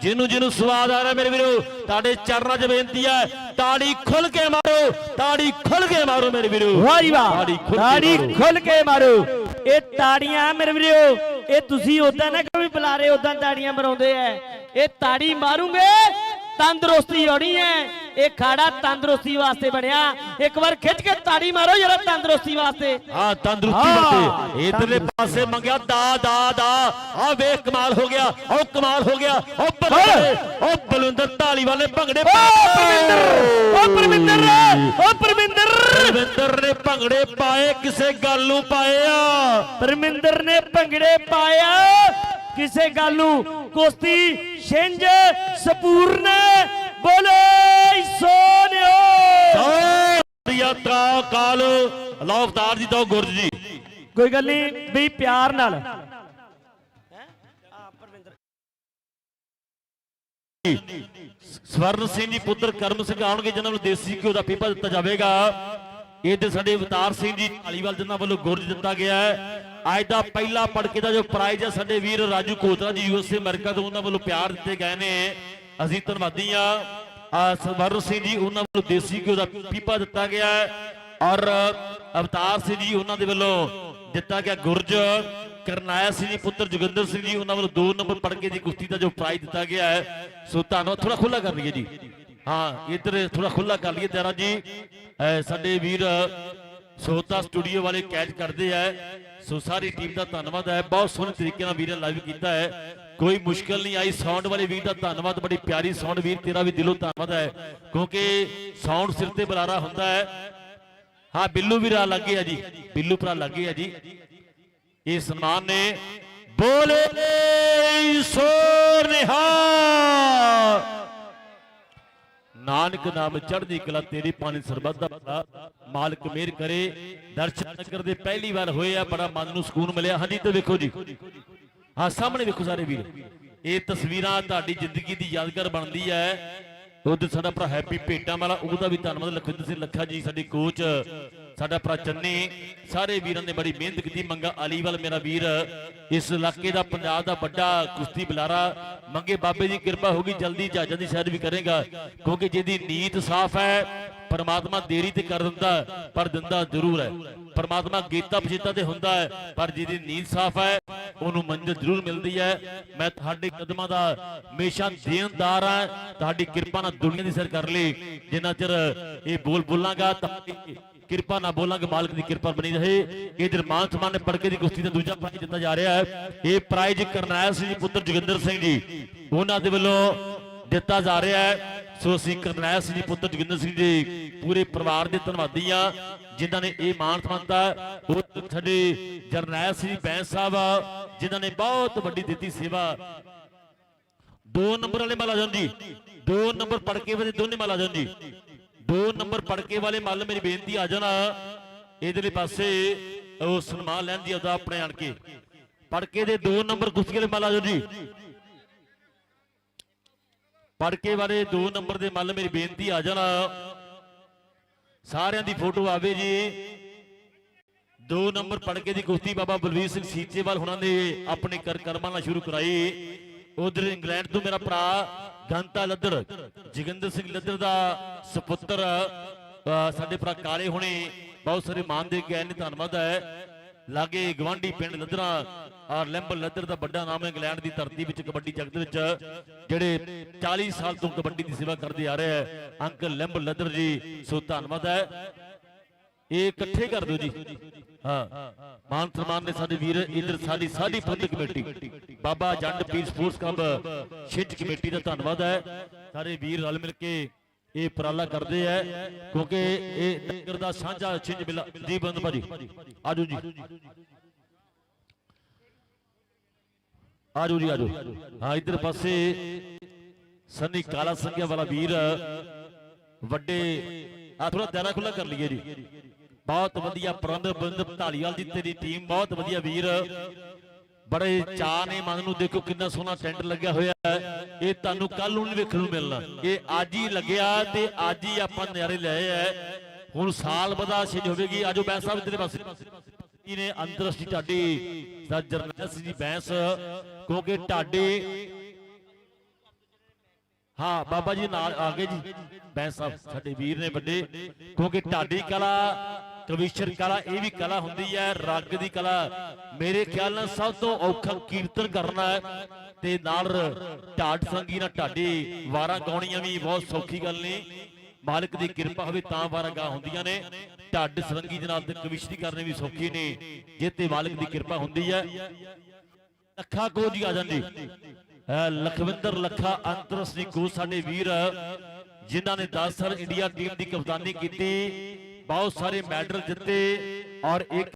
ਜਿਹਨੂੰ ਜਿਹਨੂੰ ਸਵਾਦ ਆ ਰਿਹਾ ਮੇਰੇ ਵੀਰੋ ਤੁਹਾਡੇ ਚਰਨਾਂ 'ਚ ਬੇਨਤੀ ਹੈ ਤਾੜੀ ਖੁੱਲ ਕੇ ਮਾਰੋ ਤਾੜੀ ਖੁੱਲ ਕੇ ਮਾਰੋ ਮੇਰੇ ਵੀਰੋ। ਵਾਹ ਜੀ ਵਾਹ। ਤਾੜੀ ਖੁੱਲ ਕੇ ਤਾੜੀ ਮਾਰੋ। ਖੁੱਲ ਕੇ ਮਾਰੋ। ਇਹ ਤਾੜੀਆਂ ਮੇਰੇ ਵੀਰੋ ਇਹ ਤੁਸੀਂ ਉਦਾਂ ਨਾ ਕੋਈ ਬੁਲਾਰੇ ਉਦਾਂ ਤਾੜੀਆਂ ਮਰਾਉਂਦੇ ਐ ਇਹ ਤਾੜੀ ਮਾਰੂਗੇ ਤੰਦਰੁਸਤੀ ਹੋਣੀ ਐ ਇਹ ਖਾੜਾ ਤੰਦਰੁਸਤੀ ਵਾਸਤੇ ਬਣਿਆ। ਇੱਕ ਵਾਰ ਖਿੱਚ ਕੇ ਤਾੜੀ ਮਾਰੋ ਜਰਾ ਤੰਦਰੁਸਤੀ ਵਾਸਤੇ। ਹਾਂ ਤੰਦਰੁਸਤੀ ਹਾਂ, ਵਾਸਤੇ ਇਧਰਲੇ ਪਾਸੇ ਮੰਗਿਆ ਦਾ ਦਾ ਦਾ। ਆ ਵੇਖ ਕਮਾਲ ਹੋ ਗਿਆ। ਉਹ ਕਮਾਲ ਹੋ ਗਿਆ। ਉਹ ਬਲਵਿੰਦਰ ਉਹ ਬਲਵਿੰਦਰ ਢਾਲੀਵਾਲ ਨੇ ਭੰਗੜੇ ਓ ਪਰਮਿੰਦਰ ਓ ਪਰਮਿੰਦਰ ਪਰਮਿੰਦਰ ਨੇ ਭੰਗੜੇ ਪਾਏ ਕਿਸੇ ਗੱਲ ਨੂੰ ਪਾਏ ਆ। ਪਰਮਿੰਦਰ ਨੇ ਭੰਗੜੇ ਪਾਇਆ ਕਿਸੇ ਗੱਲ ਨੂੰ ਕੁਸ਼ਤੀ ਛਿੰਝ ਸਪੂਰਨ ਬੋਲੇ ਸੋਨਿਓ। ਸੋ ਯਾਤਰਾ ਕਾਲ ਅੱਲਾਹ ਅਵਤਾਰ ਜੀ ਦੋ ਗੁਰਜ ਜੀ। ਕੋਈ ਗੱਲ ਨਹੀਂ ਵੀ ਪਿਆਰ ਨਾਲ। ਸਵਰਨ ਸਿੰਘ ਜੀ ਪੁੱਤਰ ਕਰਮ ਸਿੰਘ ਆਉਣਗੇ ਜਿਨ੍ਹਾਂ ਨੂੰ ਦੇਸੀ ਘਿਓ ਦਾ ਪੀਪਾ ਦਿੱਤਾ ਜਾਵੇਗਾ। ਇਹ ਤੇ ਸਾਡੇ ਅਵਤਾਰ ਸਿੰਘ ਜੀ ਢਾਲੀਵਾਲ ਜਿਨ੍ਹਾਂ ਵੱਲੋਂ ਗੁਰਜ ਦਿੱਤਾ ਗਿਆ ਹੈ। ਅੱਜ ਦਾ ਪਹਿਲਾ ਪੜਕੇ ਦਾ ਜੋ ਪ੍ਰਾਈਜ਼ ਹੈ ਸਾਡੇ ਵੀਰ ਰਾਜੂ ਕੋਤਰਾ ਜੀ ਯੂਐਸਏ ਅਮਰੀਕਾ ਤੋਂ, ਉਹਨਾਂ ਵੱਲੋਂ ਪਿਆਰ ਦਿੱਤੇ ਗਏ ਨੇ। ਅਸੀਂ ਧੰਨਵਾਦੀ ਆ ਆ ਸਿੰਘ ਜੀ, ਉਹਨਾਂ ਵੱਲੋਂ ਦੇਸੀ ਘਿਓ ਦਾ ਪੀਪਾ ਦਿੱਤਾ ਗਿਆ ਔਰ ਅਵਤਾਰ ਸਿੰਘ ਜੀ, ਉਹਨਾਂ ਦੇ ਵੱਲੋਂ ਦਿੱਤਾ ਗਿਆ ਗੁਰਜ। ਕਰਨਾਇਆ ਸਿੰਘ ਜੀ, ਪੁੱਤਰ ਜੋਗਿੰਦਰ ਸਿੰਘ ਜੀ, ਉਹਨਾਂ ਵੱਲੋਂ 2 ਨੰਬਰ ਪੜਕੇ ਦੀ ਕੁਸ਼ਤੀ ਦਾ ਜੋ ਪ੍ਰਾਈਜ਼ ਦਿੱਤਾ ਗਿਆ ਹੈ। ਸੋ ਧੰਨਵਾਦ। ਥੋੜਾ ਖੁੱਲਾ ਕਰ ਲਈਏ ਜੀ। ਹਾਂ, ਇੱਧਰ ਥੋੜਾ ਖੁੱਲਾ ਕਰ ਲਈਏ ਤੇਰਾ ਜੀ। ਅਹ, ਸਾਡੇ ਵੀਰ ਸੋਤਾ ਸਟੂਡੀਓ ਵਾਲੇ ਕੈਚ ਕਰਦੇ ਆ। ਸੋ ਸਾਰੀ ਟੀਮ ਦਾ ਧੰਨਵਾਦ ਹੈ। ਬਹੁਤ ਸੋਹਣੇ ਤਰੀਕੇ ਨਾਲ ਵੀਰੇ ਲਾਈਵ ਕੀਤਾ ਹੈ। ਕੋਈ ਮੁਸ਼ਕਲ ਨਹੀਂ ਆਈ। ਸਾਊਂਡ ਵਾਲੇ ਵੀਰ ਦਾ ਧੰਨਵਾਦ। ਬੜੀ ਪਿਆਰੀ ਸਾਊਂਡ ਵੀਰ। ਤੇਰਾ ਵੀ ਦਿਲੋਂ ਧੰਨਵਾਦ ਹੈ। ਕਿਉਂਕਿ ਸਾਊਂਡ ਸਿਰ ਤੇ ਬੁਲਾਰਾ ਹੁੰਦਾ ਹੈ। ਹਾਂ, ਬਿੱਲੂ ਵੀਰਾ ਲੱਗੇ ਆ ਜੀ। ਬਿੱਲੂ ਭਰਾ ਲੱਗੇ ਆ ਜੀ। ਇਹ ਸਨਮਾਨ ਨੇ ਬੋਲੇ ਸੋ ਨਿਹਾਲ ਨਾਨਕ ਨਾਮ ਚੜ੍ਹਦੀ ਕਲਾ ਤੇਰੀ ਪਾਣੀ ਸਰਬੱਤ ਦਾ ਮਾਲਕ ਮਿਹਰ ਕਰੇ। ਦਰਸ਼ਨ ਨਗਰ ਦੇ ਪਹਿਲੀ ਵਾਰ ਹੋਏ ਆ, ਬੜਾ ਮਨ ਨੂੰ ਸਕੂਨ ਮਿਲਿਆ। ਹਾਂਜੀ, ਤੇ ਵੇਖੋ ਜੀ। ਹਾਂ, ਸਾਹਮਣੇ ਵੇਖੋ ਸਾਰੇ ਵੀਰ। ਇਹ ਤਸਵੀਰਾਂ ਤੁਹਾਡੀ ਜ਼ਿੰਦਗੀ ਦੀ ਯਾਦਗਾਰ ਬਣਦੀ ਹੈ। ਉਧਰ ਸਾਡਾ ਭਰਾ ਹੈਪੀ ਭੇਟਾਂ ਵਾਲਾ ਉਹਦਾ ਵੀ ਧੰਨਵਾਦ। ਲਖਵਿੰਦਰ ਸਿੰਘ ਲੱਖਾ ਜੀ, ਸਾਡੇ ਕੋਚ ਸਾਡਾ ਭਰਾ ਚੰਨੀ, ਸਾਰੇ ਵੀਰਾਂ ਨੇ ਬੜੀ ਮਿਹਨਤ ਕੀਤੀ। ਮੰਗਾ ਅਲੀਵਾਲ ਮੇਰਾ ਵੀਰ, ਇਸ ਇਲਾਕੇ ਦਾ, ਪੰਜਾਬ ਦਾ ਵੱਡਾ ਕੁਸ਼ਤੀ ਬੁਲਾਰਾ। ਮੰਗੇ ਬਾਬੇ ਦੀ ਕਿਰਪਾ ਹੋਗੀ ਜਲਦੀ ਜਹਾਜ਼ਾਂ ਦੀ ਸੈਰ ਵੀ ਕਰੇਗਾ, ਕਿਉਂਕਿ ਜਿਹਦੀ ਨੀਤ ਸਾਫ਼ ਹੈ, ਪਰਮਾਤਮਾ ਦੇਰੀ ਤੇ ਕਰ ਦਿੰਦਾ, ਪਰ ਦਿੰਦਾ ਜ਼ਰੂਰ ਹੈ। ਪਰਮਾਤਮਾ ਗੀਤਾ ਪਛੀਤਾ ਤੇ ਹੁੰਦਾ ਹੈ, ਪਰ ਜਿਹਦੀ ਨੀਂਦ ਸਾਫ਼ ਹੈ, ਉਹਨੂੰ ਮੰਜ਼ਿਲ ਜ਼ਰੂਰ ਮਿਲਦੀ ਹੈ। ਮੈਂ ਤੁਹਾਡੇ ਕਦਮਾਂ ਦਾ ਹਮੇਸ਼ਾ ਦੇਣਦਾਰ ਹਾਂ, ਤੁਹਾਡੀ ਕਿਰਪਾ ਨਾਲ ਦੁਨੀਆ ਦੀ ਸੈਰ ਕਰ ਲਈ। ਜਿੰਨਾ ਚਿਰ ਇਹ ਬੋਲ ਬੋਲਾਂਗਾ, ਤਾਂ ਕਿਰਪਾ ਨਾ ਬੋਲਾਂਗੇ ਮਾਲਕ ਦੀ ਕਿਰਪਾ ਬਣੀ ਰਹੇ। ਇਧਰ ਮਾਨ ਸਮਾਨ ਨੇ ਪੜਕੇ ਦੀ ਕੁਸ਼ਤੀ ਦਾ ਦੂਜਾ ਪ੍ਰਾਈਜ਼ ਦਿੱਤਾ ਜਾ ਰਿਹਾ ਹੈ। ਇਹ ਪ੍ਰਾਈਜ਼ ਕਰਨਾਇਲ ਸਿੰਘ ਪੁੱਤਰ ਜੋਗਿੰਦਰ ਸਿੰਘ ਜੀ। ਉਹਨਾਂ ਦੇ ਵੱਲੋਂ ਦਿੱਤਾ ਜਾ ਰਿਹਾ ਹੈ। ਸੋ ਅਸੀਂ ਕਰਨਾਇਲ ਸਿੰਘ ਜੀ ਪੁੱਤਰ ਜੋਗਿੰਦਰ ਸਿੰਘ ਜੀ ਪੂਰੇ ਪਰਿਵਾਰ ਦੇ ਧੰਨਵਾਦੀ ਆ ਜਿਨ੍ਹਾਂ ਨੇ ਇਹ ਮਾਣ ਸਮਾਨਤਾ ਉਹ ਸਾਡੇ ਜਰਨੈਲ ਸਿੰਘ ਬੈਂਸ ਸਾਹਿਬ ਆ, ਜਿਨ੍ਹਾਂ ਨੇ ਬਹੁਤ ਵੱਡੀ ਦਿੱਤੀ ਸੇਵਾ। ਦੋ ਨੰਬਰ ਵਾਲੇ ਮਹਾਰਾਜਨ ਜੀ ਦੋ ਨੰਬਰ ਪੜਕੇ ਵਾਲੇ ਦੋਨੇ ਮਹਾਰਾਜਨ ਜੀ ਦੋ ਨੰਬਰ ਪੜਕੇ ਵਾਲੇ ਮੱਲ ਮੇਰੀ ਬੇਨਤੀ ਆ ਜਾਣਾ। ਇਧਰਲੇ ਪਾਸੇ ਉਹ ਸਨਮਾਨ ਲੈਣ ਦੀ ਉਹਦਾ ਆਪਣੇ ਆਣ ਕੇ। ਪੜਕੇ ਦੇ ਦੋ ਨੰਬਰ ਕੁਸ਼ਤੀ ਵਾਲੇ ਮਹਾਰਾਜਨ ਜੀ। ਪੜਕੇ ਵਾਲੇ 2 ਨੰਬਰ ਦੇ ਮੱਲ ਮੇਰੀ ਬੇਨਤੀ ਆ ਜਾਣਾ। ਸਾਰਿਆਂ ਦੀ ਫੋਟੋ ਆਵੇ ਜੀ। 2 ਨੰਬਰ ਪੜਕੇ ਦੀ ਕੁਸ਼ਤੀ ਬਾਬਾ ਬਲਵੀਰ ਸਿੰਘ ਸੀਚੇਵਾਲ ਹੁਣਾਂ ਨੇ ਆਪਣੇ ਕਰ ਕਰਮਾਂ ਨਾਲ ਸ਼ੁਰੂ ਕਰਾਈ। ਉਧਰ ਇੰਗਲੈਂਡ ਤੋਂ ਮੇਰਾ ਭਰਾ ਗੰਤਾ ਲੱਦਰ ਜਗਿੰਦਰ ਸਿੰਘ ਲੱਦਰ ਦਾ ਸੁਪੁੱਤਰ ਸਾਡੇ ਭਰਾ ਕਾਲੇ ਹੁਣੇ, ਬਹੁਤ ਸਾਰੇ ਮਾਨ ਦੇ ਗਏ ਨੇ, ਧੰਨਵਾਦ ਹੈ। ਲਾਗੇ ਗਵਾਂਢੀ ਪਿੰਡ ਲੱਦਰਾ ਔਰ ਲੈਂਬਲ ਲੱਦਰ ਦਾ ਵੱਡਾ ਨਾਮ ਹੈ, ਇੰਗਲੈਂਡ ਦੀ ਧਰਤੀ ਵਿੱਚ ਕਬੱਡੀ ਜਗਤ ਵਿੱਚ, ਜਿਹੜੇ 40 ਸਾਲ ਤੋਂ ਕਬੱਡੀ ਦੀ ਸੇਵਾ ਕਰਦੇ ਆ ਰਹੇ ਹੈ। ਅੰਕਲ ਲੈਂਬਲ ਲੱਦਰ ਜੀ, ਸੋ ਧੰਨਵਾਦ ਹੈ। ਇਹ ਇਕੱਠੇ ਕਰ ਦਿਓ ਜੀ। ਹਾਂ। ਮਾਨ ਸਨਮਾਨ ਨੇ ਸਾਡੇ ਵੀਰ ਇਧਰ ਸਾਡੀ ਸਾਡੀ ਪ੍ਰਬੰਧਕ committee. Baba Jand Pir sports club ਛਿੰਝ ਕਮੇਟੀ ਦਾ ਧੰਨਵਾਦ ਹੈ। ਸਾਰੇ ਵੀਰ ਰਲ ਮਿਲ ਕੇ ਇਹ ਉਪਰਾਲਾ ਕਰਦੇ ਹੈ ਕਿਉਂਕਿ ਇਹ ਨਗਰ ਦਾ ਸਾਂਝਾ ਛਿੰਝ ਮਿਲਾ। ਜੀ ਬੰਦ ਭਾਜੀ, ਆਜੋ ਜੀ। ਆਜੋ ਜੀ, ਆਜੋ। ਹਾਂ, ਇਧਰ ਪਾਸੇ ਸੰਨੀ ਕਾਲਾ ਸੰਗਿਆ ਵਾਲਾ ਵੀਰ ਵੱਡੇ ਆ ਥੋੜਾ ਦਾਇਰਾ ਖੁੱਲਾ ਕਰ ਲਈਏ ਜੀ। ਬਹੁਤ ਵਧੀਆ ਪ੍ਰਬੰਧ ਬੰਦ ਢਾਲੀਵਾਲ ਦੀ ਤੇਰੀ ਟੀਮ ਬਹੁਤ ਵਧੀਆ ਵੀਰ। ਬੜੇ ਚਾਅ ਨੇ, ਮਨ ਨੂੰ ਦੇਖੋ ਕਿੰਨਾ ਸੋਹਣਾ ਟੈਂਟ ਲੱਗਿਆ ਹੋਇਆ ਹੈ। ਇਹ ਤੁਹਾਨੂੰ ਕੱਲ ਨੂੰ ਵੇਖਣ ਨੂੰ ਮਿਲਣਾ। ਇਹ ਅੱਜ ਹੀ ਲੱਗਿਆ ਤੇ ਅੱਜ ਹੀ ਆਪਾਂ ਨਜ਼ਾਰੇ ਲਏ ਐ ਹੁਣ ਸਾਲ ਬਦਾ ਛਿਜ ਹੋਵੇਗੀ ਆਜੋ ਬੈਂਸ ਸਾਹਿਬ ਤੇਰੇ ਪਾਸੇ। ਇਹਨੇ ਅੰਤਰਰਾਸ਼ਟਰੀ ਢਾਡੀ ਦਾ ਜਰਨੈਲ ਸਿੰਘ ਜੀ ਬੈਂਸ, ਕਿਉਂਕਿ ਢਾਡੀ ਹਾਂ, ਬਾਬਾ ਜੀ ਨਾਲ ਆ ਗਏ ਜੀ। ਬੈਂਸ ਸਾਹਿਬ, ਸਾਡੇ ਵੀਰ ਨੇ ਵੱਡੇ। ਕਿਉਂਕਿ ਢਾਡੀ ਕਲਾ ਕਵੀਸ਼ਰ ਕਲਾ, ਇਹ ਵੀ ਕਲਾ ਹੁੰਦੀ ਹੈ, ਰੰਗ ਦੀ ਕਲਾ। ਮੇਰੇ ਖਿਆਲ ਨਾਲ ਸਭ ਤੋਂ ਔਖਾ ਕੀਰਤਨ ਕਰਨਾ ਹੈ। ਤੇ ਨਾਲ ਢਾਡ ਸੰਗੀ ਨਾਲ ਢਾਡੀ ਵਾਰਾਂ ਗਾਉਣੀਆਂ ਵੀ ਬਹੁਤ ਸੌਖੀ ਗੱਲ ਨਹੀਂ ਮਾਲਕ ਦੀ ਕਿਰਪਾ ਹੋਵੇ ਤਾਂ ਵਾਰਾਂ ਗਾ ਹੁੰਦੀਆਂ ਨੇ। ਢੱਡ ਸਰੰਗੀ ਦੇ ਨਾਲ ਤੇ ਕਵਿਸ਼ਰੀ ਕਰਨੇ ਵੀ ਸੌਖੀ ਨੇ। ਜੇ ਤੇ ਮਾਲਕ ਦੀ ਕਿਰਪਾ ਹੁੰਦੀ ਹੈ। ਲੱਖਾ ਕੋ ਜੀ ਆ ਜਾਂਦੀ। ਲਖਵਿੰਦਰ ਲੱਖਾ, ਅੰਤਰਸਨੀ ਕੋ ਸਾਡੇ ਵੀਰ, ਜਿਨ੍ਹਾਂ ਨੇ 10 ਸਾਲ ਇੰਡੀਆ ਟੀਮ ਦੀ ਕਪਤਾਨੀ ਕੀਤੀ। ਬਹੁਤ ਸਾਰੇ ਮੈਡਲ ਜਿੱਤੇ ਔਰ ਇੱਕ